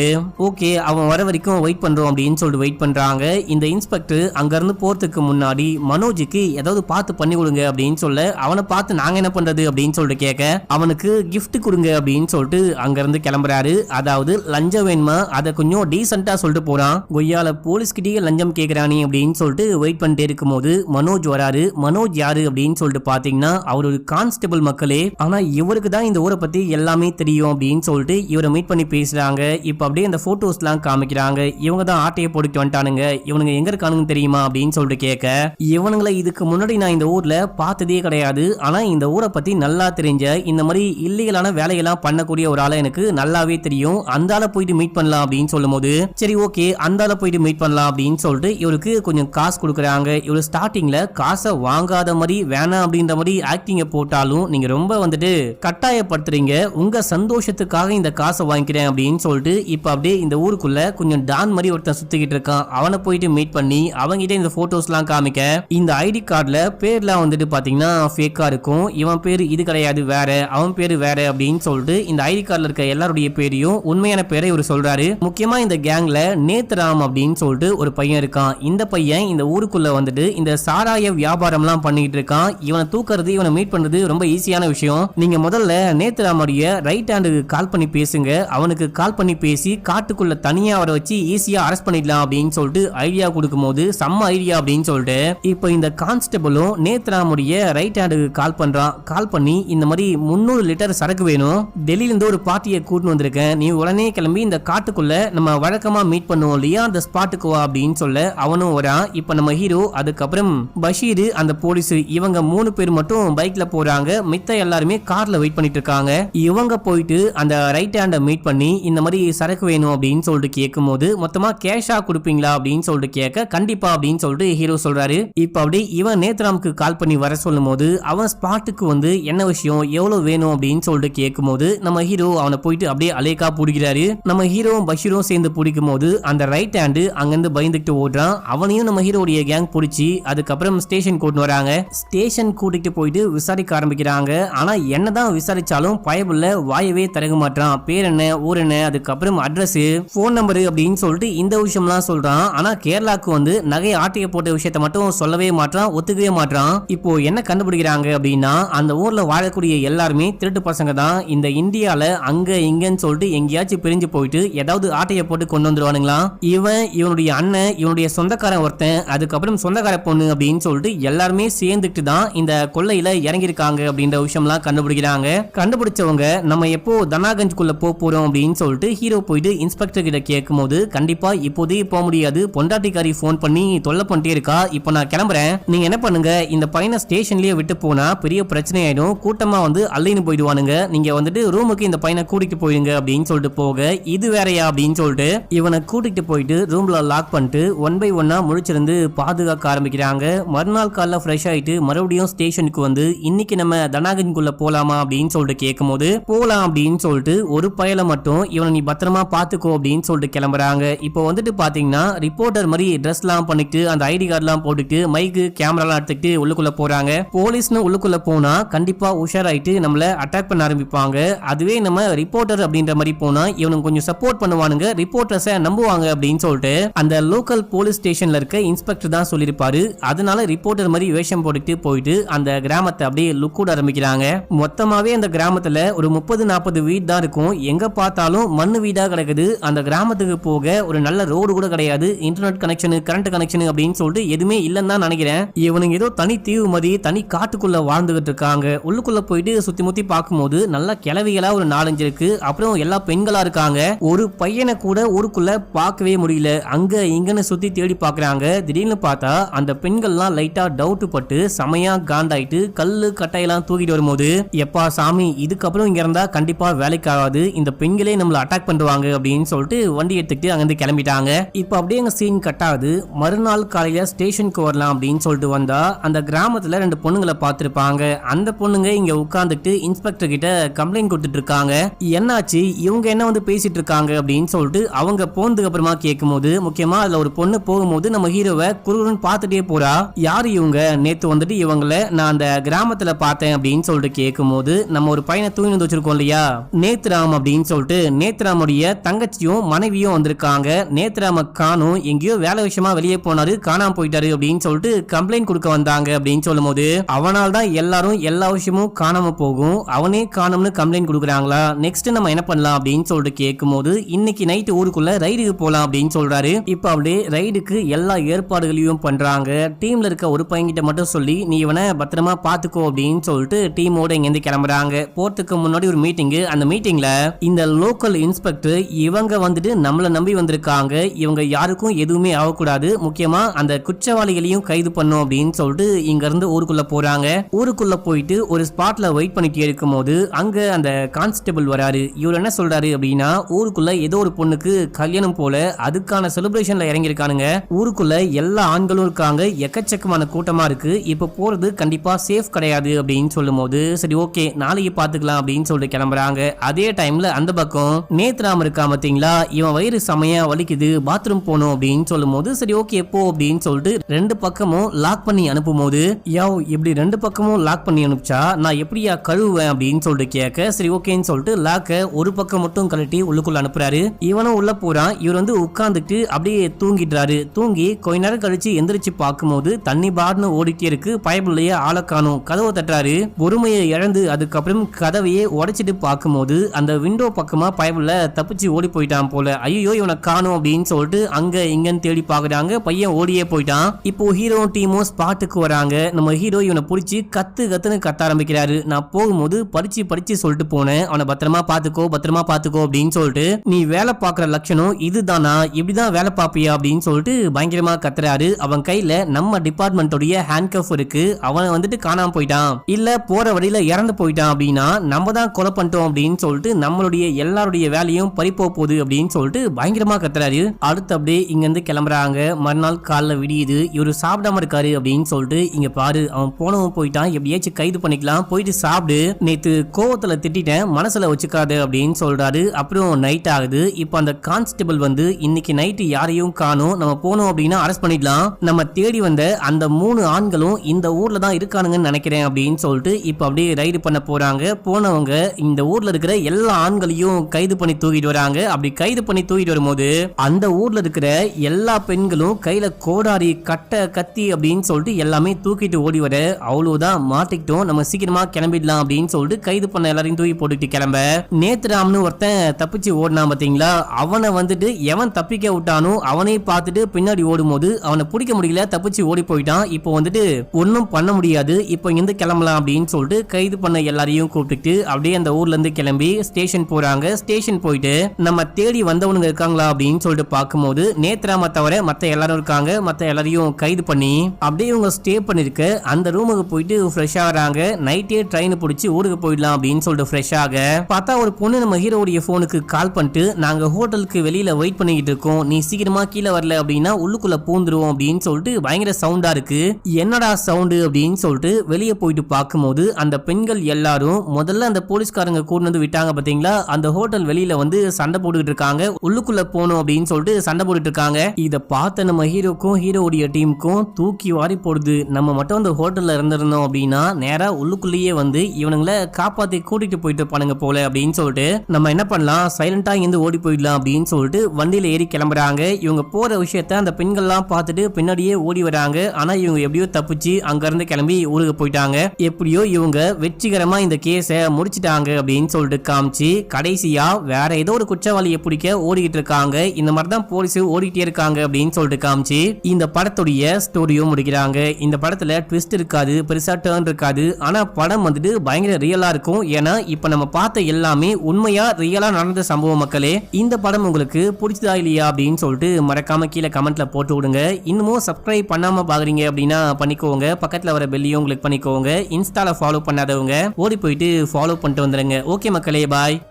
ஓகே அவன் வர வரைக்கும் வெயிட் பண்றோம் அப்படின்னு சொல்லிட்டு வெயிட் பண்றாங்க. இந்த இன்ஸ்பெக்டர் அங்க இருந்து போறதுக்கு முன்னாடி மனோஜுக்கு ஏதாவது பார்த்து பண்ணி கொடுங்க அப்படின்னு சொல்ல அவனை பார்த்து நாங்க என்ன பண்றது அப்படின்னு சொல்லிட்டு கேட்க அவனுக்கு கிஃப்ட் கொடுங்க அப்படின்னு சொல்லிட்டு அங்கிருந்து கிளம்புறாரு. அதாவது லஞ்சம் வேணுமா? அதை கொஞ்சம் டீசெண்டா சொல்லிட்டு போறான். கொய்யால போலீஸ்கிட்டயே லஞ்சம் கேக்குறானே அப்படின்னு சொல்லிட்டு வெயிட் பண்ணிட்டே இருக்கும்போது மனோஜ் வராரு. மனோஜ் யாரு அப்படின்னு சொல்லிட்டு பாத்தீங்கன்னா அவர் ஒரு கான்ஸ்டபிள் மக்களே. ஆனா இவருக்கு தான் இந்த ஊரை பத்தி எல்லாமே தெரியும் அப்படின்னு சொல்லிட்டு இவரை மீட் பண்ணி பேசுறாங்க. இப்ப அப்படியே அந்த ஃபோட்டோஸ்லாம் காமிக்கிறாங்க. இவங்க தான் ஆட்டையை போட்டுட்டு வந்துட்டானுங்க. இவனுங்க எங்க இருக்கானுங்க தெரியுமா அப்படின்னு சொல்லிட்டு கேட்க இவனுங்களை இதுக்கு முன்னாடி நான் இந்த ஊர்ல பார்த்ததே கிடையாது. ஆனா இந்த ஊரை பத்தி நல்லா தெரிஞ்ச இந்த மாதிரி இல்லீகலான வேலையெல்லாம் பண்ணக்கூடிய ஒரு ஆளை எனக்கு நல்லாவே தெரியும். அந்தால போயிட்டு மீட் பண்ணலாம் அப்படின்னு சொல்லும்போது சரி ஓகே அந்தால போயிட்டு மீட் பண்ணலாம் அப்படின்னு சொல்லிட்டு இவருக்கு கொஞ்சம் காசு கொடுக்குறாங்க. இவர் ஸ்டார்டிங்ல காசை வாங்காத மாதிரி வேணாம் அப்படின்ற மாதிரி ஆக்டிங்க போட்டாலும் நீங்க ரொம்ப வந்துட்டு கட்டாயப்படுத்துறீங்க. உங்க சந்தோஷத்துக்காக இந்த காசை வாங்கிக்கிறேன் அப்படின்னு சொல்லிட்டு இப்ப அப்படியே இந்த ஊருக்குள்ள கொஞ்சம் டான் மாதிரி ஒருத்தன் சுத்திக்கிட்டு இருக்கான். அவனை போயிட்டு மீட் பண்ணி அவங்கிட்ட இந்த போட்டோஸ்லாம் காமிக்க இந்த ஐடி கார்டுல பேர்லாம் வந்துட்டு பாத்தீங்கன்னா ஃபேக்கா இருக்கும். இவன் பேர் இது கிடையாது வேற அவன் பேரு வேற அப்படின்னு சொல்லிட்டு இந்த ஐடி கார்டுல இருக்க எல்லாருடைய பேரையும் உண்மையான பேரை இவர் சொல்றாரு. முக்கியமா இந்த கேங்ல நேத்ராம் அப்படின்னு சொல்லிட்டு ஒரு பையன் இருக்கான். இந்த பையன் இந்த ஊருக்குள்ள வந்துட்டு இந்த சாராய வியாபாரம்லாம் பண்ணிட்டு இருக்கான். இவனை தூக்குறது இவனை மீட் பண்றது ரொம்ப ஈஸியான விஷயம். நீங்க முதல்ல நேத்ராமுடைய ரைட் ஹேண்டுக்கு கால் பண்ணி பேசுங்க. அவனுக்கு கால் பண்ணி பேசி காட்டுக்குள்ள தனியா அவரை வச்சு ஈஸியா அரெஸ்ட் பண்ணிடலாம் அப்படின்னு சொல்லிட்டு ஐடியா கொடுக்கும் போது செம்ம ஐடியா அப்படின்னு சொல்லிட்டு இப்போ இந்த கான்ஸ்டபிளும் நேத்ராமுடைய ரைட் ஹேண்டுக்கு கால் பண்றான். கால் பண்ணி இந்த மாதிரி முன்னூறு லிட்டர் சரக்கு வேணும். டெல்லியில இருந்து ஒரு பார்ட்டியை கூட்டின்னு வந்திருக்கேன். நீ உடனே கிளம்பி இந்த காட்டுக்குள்ள நம்ம வழக்கமா மீட் பண்ணுவோம் இல்லையா? அந்த ஸ்பாட்டுக்கு வா அப்படின்னு சொல்ல அவனும் வரான். இப்போ நம்ம ஹீரோ அதுக்கப்புறம் பஷீர் அந்த போலீஸ் இவங்க மூணு பேர் மட்டும் பைக்ல போறாங்க. மித்த எல்லாருமே கார்ல வெயிட் பண்ணிட்டு இருக்காங்க. இவங்க போயிட்டு அந்த ரைட் ஹேண்டை மீட் பண்ணி இந்த மாதிரி சரக்கு வேணும் அப்படின்னு சொல்லிட்டு கேட்கும்போது மொத்தமா கேஷா கொடுப்பீங்களா அப்படின்னு சொல்லிட்டு கேட்க கண்டிப்பா அப்படின்னு சொல்லிட்டு ஹீரோ சொல்றாரு. இப்போ அப்படி இவன் நேத்ராமுக்கு கால் பண்ணி வர சொல்லும் போது அவன் ஸ்பாட்டுக்கு வந்து என்ன விஷயம் எவ்வளவு வேணும் அப்படின்னு சொல்லிட்டு கேட்கும்போது நம்ம ஹீரோ அவன் போயிட்டு அப்படியே அலேக்கா பிடிக்கிறாரு. நம்ம ஹீரோவும் பஷீரும் சேர்ந்து பிடிக்கும் போது அந்த ரைட் ஹேண்டு அங்கிருந்து பயந்துட்டு ஓடுறான். அவனையும் நம்ம ஹீரோடைய கேங் பிடிச்சி அதுக்கப்புறம் ஸ்டேஷன் கூட்டு வராங்க. ஸ்டேஷன் கூட்டிட்டு போயிட்டு விசாரிக்க ஆரம்பிக்கிறாங்க. ஆனா என்னதான் விசாரிச்சாலும் பயபுள்ள வாயவே திறக மாட்டான் பேர் என்ன ஊர் என்ன அதுக்கப்புறம் அட்ரஸ் ஃபோன் நம்பர் அப்படின்னு சொல்லிட்டு இந்த விஷயம்லாம் சொல்றான். ஆனா கேரளாக்கு வந்து நகை ஆட்டைய போட்ட விஷயத்த மட்டும் சொல்லவே மாட்டான் ஒத்துக்கவே மாட்டான் இப்போ என்ன கண்டுபிடிக்கிறாங்க அப்படின்னா அந்த ஊர்ல வாழக்கூடிய எல்லாருமே திருட்டு பசங்க தான். இந்த இந்தியால அங்கே இங்கேன்னு சொல்லிட்டு எங்கேயாச்சும் பிரிஞ்சு போயிட்டு ஏதாவது ஆட்டையை போட்டு கொண்டு வந்துருவானுங்களாம் இவன் இவனுடைய அண்ணன் இவனுடைய சொந்தக்காரன் ஒருத்தன் அதுக்கப்புறம் சொந்தக்கார பொண்ணு அப்படின்னு சொல்லிட்டு எல்லாருமே சேர்ந்துட்டு தான் இந்த கொள்ளையில இறங்கியிருக்காங்க அப்படின்ற விஷயம்லாம் கண்டுபிடிக்கிறாங்க. கண்டுபிடிச்சவங்க நம்ம எப்போ தனாகஞ்சுக்குள்ள போக போறோம் அப்படின்னு சொல்லிட்டு ஹீரோ போயிட்டு இன்ஸ்பெக்டர் கிட்ட கேட்கும்போது கண்டிப்பா இப்போதையே போக முடியாது. பொண்டாட்டிக்காரி ஃபோன் பண்ணி தொல்லை பண்ணிட்டே இருக்கா. இப்போ நான் கிளம்புறேன். நீங்க என்ன பண்ணுங்க? இந்த பையனை ஸ்டேஷன்லயே விட்டு போனா பெரிய பிரச்சனை ஆயிடும் கூட்டமா வந்து அள்ளின்னு போயிடுவானுங்க. நீங்க வந்துட்டு ரூமுக்கு இந்த பையனை கூட்டிட்டு போயிடுங்க அப்படின்னு சொல்லிட்டு போக இது வேறயா அப்படின்னு சொல்லிட்டு இவனை கூட்டிட்டு போயிட்டு ரூம்ல லாக் பண்ணிட்டு ஒன் பை ஒன்னா முழிச்சிருந்து பாதுகாக்க ஆரம்பிக்கிறாங்க. மறுநாள் காலைல ஃப்ரெஷ் ஆயிட்டு மறுபடியும் ஸ்டேஷனுக்கு வந்து இன்னைக்கு நம்ம தனாகன்குள்ள போலாமா அப்படின்னு சொல்லிட்டு கேட்கும்போது போலாம் அப்படின்னு சொல்லிட்டு ஒரு பயலை மட்டும் இவனை நீ பத்திரமா பாத்துக்கோ அப்படின்னு சொல்லிட்டு கிளம்புறாங்க. இப்போ வந்துட்டு பாத்தீங்கன்னா ரிப்போர்ட்டர் மாதிரி ட்ரெஸ்லாம் பண்ணிட்டு அந்த ஐடி கார்டுலாம் போட்டுட்டு மைக்கு கேமராலாம் எடுத்துக்கிட்டு உள்ளுக்குள்ள போறாங்க. போலீஸ்னு உள்ளுக்குள்ள போனா கண்டிப்பா உஷாராயிட்டு நம்மள அட்டாக் பண்ண ஆரம்பிப்பாங்க. அதுவே நம்ம ரிப்போர்ட்டர் அப்படின்ற மாதிரி போனா இவனுக்கு கொஞ்சம் சப்போர்ட் பண்ணுவானுங்க ரிப்போர்ட்டர்ஸை நம்புவாங்க அப்படின்னு சொல்லிட்டு அந்த லோக்கல் போலீஸ் ஸ்டேஷன்ல இருக்க இன்ஸ்பெக்டர் தான் சொல்லியிருப்பாரு. அதனால ரிப்போர்ட்டர் மாதிரி வேஷம் போட்டுட்டு போயிட்டு அந்த கிராமத்தை அப்படியே லுக் கூட ஆரம்பிக்கிறாங்க. மொத்தமாவே அந்த கிராமத்துல ஒரு முப்பது நாற்பது வீடு தான் இருக்கும். எங்க பார்த்தாலும் மண்ணு வீடா கிடக்குது. அந்த கிராமத்துக்கு போக ஒரு நல்ல ரோடு கூட கிடையாது. இன்டர்நெட் கனெக்ஷன் கரண்ட் கனெக்ஷன் அப்படின்னு சொல்லிட்டு எதுவுமே இல்லைன்னு தான் நினைக்கிறேன். இவனுங்க ஏதோ தனி தீவு மாதிரி தனி காட்டுக்குள்ள வாழ்ந்துகிட்டு இருக்காங்க. உள்ளுக்குள்ள போயிட்டு சுத்தி முத்தி பார்க்கும்போது நல்லா கிளவிகளா ஒரு நாலஞ்சு இருக்கு. அப்புறம் எல்லா பெண்களா இருக்காங்க. ஒரு பையனை கூட ஊருக்குள்ள பார்க்கவே முடியல. அங்க இங்கன்னு சுத்தி தேடி பாக்குறாங்க திடீர்னு பார்த்தா அந்த பெண்கள்லாம் லைட்டா டவுட் பட்டு செமையா காண்டாயிட்டு கல்லு கட்டையெல்லாம் தூக்கிட்டு வரும்போது எப்பா சாமி இதுக்கப்புறம் இங்க இருந்தா கண்டிப்பா வேலைக்கு ஆகாது. இந்த பெண்களே நம்மள அட்டாக் பண்ணுவாங்க அப்படின்னு சொல்லிட்டு வண்டி எடுத்துக்கிட்டு அங்கிருந்து கிளம்பிட்டாங்க. இப்போ அப்படியே அங்க சீன் கட் ஆகுது. மறுநாள் காலையில ஸ்டேஷனுக்கு வரலாம் அப்படின்னு சொல்லிட்டு வந்தா அந்த கிராமத்துல ரெண்டு பொண்ணுங்களை பார்த்துருப்பாங்க. அந்த பொண்ணுங்க இங்க உட்காந்துட்டு இன்ஸ்பெக்டர் கிட்ட கம்ப்ளைண்ட் கொடுத்துட்டு இருக்காங்க. என்னாச்சு? இவங்க என்ன வந்து பேசிட்டு இருக்காங்க அப்படின்னு சொல்லிட்டு அவங்க போனதுக்கு அப்புறமா கேட்கும்போது முக்கியமா அதுல ஒரு பொண்ணு போகும்போது நம்ம ஹீரோவை குருகுருன்னு பார்த்துட்டே போறா. யாரு இவங்க? நேத்து வந்துட்டு இவங்கள நான் அந்த கிராமத்துல பார்த்தேன் அப்படின்னு சொல்லிட்டு கேட்கும்போது நம்ம ஒரு பையனை தூங்கி வந்து வச்சிருக்கோம் இல்லையா? நேத்ராம் அப்படின்னு சொல்லிட்டு நேத்ராமுடைய தங்கச்சியும் மனைவியும் வந்திருக்காங்க. நேத்ராம காணும் எங்கேயோ வேலை விஷயமா வெளியே போனாரு காணாம போயிட்டாரு அப்படின்னு சொல்லிட்டு கம்ப்ளைண்ட் கொடுக்க வந்தாங்க அப்படின்னு சொல்லும்போது அவனால் தான் எல்லாரும் எல்லா விஷயமும் காணாம போகும். அவனே காணும்னு கம்ப்ளைண்ட் கொடுக்குறாங்களா? நெக்ஸ்ட் நம்ம என்ன பண்ணலாம் அப்படின்னு சொல்லிட்டு கேட்கும்போது இன்னைக்கு நைட்டு ஊருக்குள்ள ரைடுக்கு போகலாம் அப்படின்னு சொல்றாரு. இப்போ அப்படியே ரைடுக்கு எல்லா ஏற்பாடுகளையும் பண்றாங்க. டீம்ல இருக்க ஒரு பையன்கிட்ட மட்டும் சொல்லி நீ இவனை பத்திரமா பாத்துக்கோ அப்படின்னு சொல்லிட்டு டீமோட இங்கேருந்து கிளம்புறாங்க. போறதுக்கு முன்னாடி ஒரு மீட்டிங் அந்த மீட்டிங்ல இந்த லோக்கல் இன்ஸ்பெக்டர் இவங்க வந்துட்டு நம்மளை நம்பி வந்திருக்காங்க. இவங்க யாருக்கும் எதுவுமே ஆகக்கூடாது. முக்கியமா அந்த குற்றவாளிகளையும் கைது பண்ணும் அப்படின்னு சொல்லிட்டு இங்க இருந்து ஊருக்குள்ள போறாங்க. ஊருக்குள்ள போயிட்டு ஒரு ஸ்பாட்ல வெயிட் பண்ணிட்டே இருக்கும்போது அங்க அந்த கான்ஸ்டபிள் வராரு. இவர் என்ன சொல்றாரு அப்படின்னா ஊருக்குள்ள ஏதோ ஒரு பொண்ணுக்கு கல்யாணம் போல அதுக்கான செலிப்ரேஷன்ல இறங்கியிருக்கானுங்க. ஊருக்குள்ள எல்லா ஆண்களும் இருக்காங்க. எக்கச்சக்கமான கூட்டமா இருக்கு. இப்ப போறது கண்டிப்பா சேஃப் கிடையாது அப்படின்னு சொல்லும் போது சரி ஓகே நாளைக்கு பாத்துக்கலாம் அப்படின்னு சொல்லிட்டு கிளம்புறாங்க. அதே டைம்ல அந்த பக்கம் நேத்ராம் இருக்கா பாத்தீங்களா? இவன் வயிறு செமையா வலிக்குது பாத்ரூம் போகணும் அப்படின்னு சொல்லும் போது சரி ஓகே போ அப்படின்னு சொல்லிட்டு ரெண்டு பக்கமும் லாக் பண்ணி அனுப்பும்போது யோ இப்படி ரெண்டு பக்கமும் லாக் பண்ணி அனுப்பிச்சா நான் எப்படியா கழுவுவேன் அப்படின்னு சொல்லிட்டு கேட்க சரி ஓகேன்னு சொல்லிட்டு லாக்கை ஒரு பக்கம் மட்டும் கழட்டி உள்ளுக்குள்ள அனுப்புறாரு. இவனும் உள்ள போறான். இவர் வந்து உட்கார்ந்துட்டு அப்படியே தூங்கிடுறாரு. தூங்கி கொஞ்ச நேரம் கழிச்சு எந்திரிச்சு பார்க்கும்போது தண்ணி பார்னு ஓடிட்டே இருக்கு. பயபுள்ளைய ஆளை காணும். கதவை தட்டுறாரு. பொறுமையை இழந்து அதுக்கப்புறம் கதவையே உடைச்சிட்டு பார்க்கும்போது அந்த விண்டோ பக்கமா பயபுள்ள தப்பிச்சு ஓடி போயிட்டான் போல. ஐயோ இவனை காணும் அப்படின்னு சொல்லிட்டு அங்க இங்கன்னு தேடி பாக்குறாங்க பையன் ஓடியே போயிட்டான். இப்போ ஹீரோ டீமும் ஸ்பாட்டுக்கு வராங்க. நம்ம ஹீரோ இவனை பிடிச்சி கத்து கத்துன்னு கத்த ஆரம்பிக்கிறாரு. நான் போகும்போது படிச்சு படிச்சு சொல்லிட்டு போனேன். அவனை பத்திரமா பாத்துக்கோ பத்திரமா பாத்துக்கோ அப்படின்னு சொல்லிட்டு நீ வேலை பார்க்குற லட்சணம் இதுதானா? இப்படிதான் வேலை பார்ப்பியா அப்படின்னு சொல்லிட்டு பயங்கரமா கத்துறாரு. அவன் கையில நம்ம டிபார்ட்மெண்ட்டோடைய ஹேண்ட் கஃப் இருக்கு. அவன் வந்துட்டு காணாம போயிட்டான். இல்ல போற வழியில இறந்து போயிட்டான் அப்படின்னா நம்ம தான் கொலை பண்ணிட்டோம் அப்படின்னு சொல்லிட்டு நம்மளுடைய எல்லாருடைய வேலையும் பறிப்போ போகுது அப்படின்னு சொல்லிட்டு பயங்கரமா கத்துறாரு. அடுத்து அப்படியே இங்க இருந்து கிளம்புறாங்க. மறுநாள் காலைல விடியுது. இவரு சாப்பிடாம இருக்காரு அப்படின்னு சொல்லிட்டு இங்க பாரு அவன் போனவன் போயிட்டான். எப்படியாச்சும் கைது பண்ணிக்கலாம். போயிட்டு சாப்பிடு. நேத்து கோவத்துல திட்டிட்டேன். மனசுல வச்சுக்காது அப்படின்னு சொல்கிறாரு அப்புறம் நைட் ஆகுது. இப்போ அந்த கான்ஸ்டபிள் வந்து இன்னைக்கு நைட்டு யாரையும் காணும். நம்ம போனோம் அப்படின்னா அரெஸ்ட் பண்ணிடலாம். நம்ம தேடி வந்த அந்த மூணு ஆண்களும் இந்த ஊரில் தான் இருக்கானுங்கன்னு நினைக்கிறேன் அப்படின்னு சொல்லிட்டு இப்போ அப்படியே ரைடு பண்ண போகிறாங்க போனவங்க இந்த ஊரில் இருக்கிற எல்லா ஆண்களையும் கைது பண்ணி தூக்கிட்டு வராங்க. அப்படி கைது பண்ணி தூக்கிட்டு வரும்போது அந்த ஊரில் இருக்கிற எல்லா பெண்களும் கையில் கோடாரி கட்டை கத்தி அப்படின்னு சொல்லிட்டு எல்லாமே தூக்கிட்டு ஓடி வர அவ்வளோதான் மாட்டிக்கிட்டோம். நம்ம சீக்கிரமாக கிளம்பிடலாம் அப்படின்னு சொல்லிட்டு கைது பண்ண எல்லாரையும் தூக்கி போட்டுக்கிட்டு கிளம்ப. நேத்ராம்னு ஒருத்தன் தப்பிச்சு ஓடினான் பாத்தீங்களா? அவனை வந்துட்டு எவன் தப்பிக்க விட்டானோ அவனை பார்த்துட்டு பின்னாடி ஓடும்போது அவனை பிடிக்க முடியல தப்பிச்சு ஓடி போயிட்டான். இப்போ வந்துட்டு ஒன்றும் பண்ண முடியாது. இப்போ இங்கிருந்து கிளம்பலாம் அப்படின்னு சொல்லிட்டு கைது பண்ண எல்லாரையும் கூப்பிட்டுட்டு அப்படியே அந்த ஊர்ல இருந்து கிளம்பி ஸ்டேஷன் போறாங்க. ஸ்டேஷன் போயிட்டு நம்ம தேடி வந்தவனுங்க இருக்காங்களா அப்படின்னு சொல்லிட்டு பார்க்கும்போது நேத்ராம தவிர மத்த எல்லாரும் இருக்காங்க. மத்த எல்லாரையும் கைது பண்ணி அப்படியே இவங்க ஸ்டே பண்ணிருக்க. அந்த ரூமுக்கு போயிட்டு ஃப்ரெஷ் ஆகுறாங்க. நைட்டே ட்ரெயின் பிடிச்சி ஊருக்கு போயிடலாம் அப்படின்னு சொல்லிட்டு ஃப்ரெஷ் ஆக பார்த்தா ஒரு பொண்ணு நம்ம ஹீரோடைய ஃபோனுக்கு கால் பண்ணிட்டு நாங்கள் ஹோட்டலுக்கு வெளியில் வெயிட் பண்ணிக்கிட்டு இருக்கோம். நீ சீக்கிரமாக கீழே வரல அப்படின்னா உள்ளுக்குள்ளே பூந்துருவோம் அப்படின்னு சொல்லிட்டு பயங்கர சவுண்டாக இருக்குது என்னடா சவுண்டு அப்படின்னு சொல்லிட்டு வெளியே போயிட்டு பார்க்கும்போது அந்த பெண்கள் எல்லாரும் முதல்ல அந்த போலீஸ்காரங்க கூட்டு வந்து விட்டாங்க பார்த்தீங்களா அந்த ஹோட்டல் வெளியில் வந்து சண்டை போட்டுக்கிட்டு இருக்காங்க. உள்ளுக்குள்ளே போகணும் அப்படின்னு சொல்லிட்டு சண்டை போட்டுட்டு இருக்காங்க. இதை பார்த்த நம்ம ஹீரோக்கும் ஹீரோவுடைய டீமுக்கும் தூக்கி வாரி போடுது. நம்ம மட்டும் அந்த ஹோட்டலில் இருந்திருந்தோம் அப்படின்னா நேராக உள்ளுக்குள்ளேயே வந்து இவனுங்களை காப்பாற்றி கூட்டிகிட்டு போயிட்டு இருப்பானுங்க போல. அப்படின்னு சொல்லிட்டு நம்ம என்ன பண்ணலாம்? சைலண்டா இருந்து ஓடி போயிடலாம் அப்படின்னு சொல்லிட்டு வண்டியில ஏறி கிளம்புறாங்க. இவங்க போற விஷயத்த அந்த பெண்கள்லாம் பார்த்துட்டு பின்னாடியே ஓடி வராங்க. ஆனா இவங்க எப்படியோ தப்பிச்சு அங்க இருந்து கிளம்பி ஊருக்கு போயிட்டாங்க. எப்படியோ இவங்க வெற்றிகரமா இந்த கேஸை முடிச்சிட்டாங்க அப்படின்னு சொல்லிட்டு காமிச்சு கடைசியா வேற ஏதோ ஒரு குற்றவாளியை பிடிக்க ஓடிக்கிட்டு இருக்காங்க. இந்த மாதிரி தான் போலீஸ் ஓடிக்கிட்டே இருக்காங்க அப்படின்னு சொல்லிட்டு காமிச்சு இந்த படத்துடைய ஸ்டோரியும் முடிக்கிறாங்க. இந்த படத்துல ட்விஸ்ட் இருக்காது பெருசா டேர்ன் இருக்காது. ஆனா படம் வந்துட்டு பயங்கர ரியலா இருக்கும். ஏன்னா இப்ப நம்ம பார்த்த எல்லாமே உண்மையா ரியலா நடந்த சம்பவம் மக்களே. இந்த படம் உங்களுக்கு பிடிச்சதா இல்லையா அப்படின்னு சொல்லிட்டு மறக்காம கீழே கமெண்ட்ல போட்டு விடுங்க. இன்னமும் சப்ஸ்கிரைப் பண்ணாம பாக்குறீங்க அப்படின்னா பண்ணிக்கோங்க. பக்கத்துல வர பெல்லையும் கிளிக் பண்ணிக்கோங்க. இன்ஸ்டால ஃபாலோ பண்ணாதவங்க ஓடி போயிட்டு ஃபாலோ பண்ணிட்டு வந்துருங்க. ஓகே மக்களே பாய்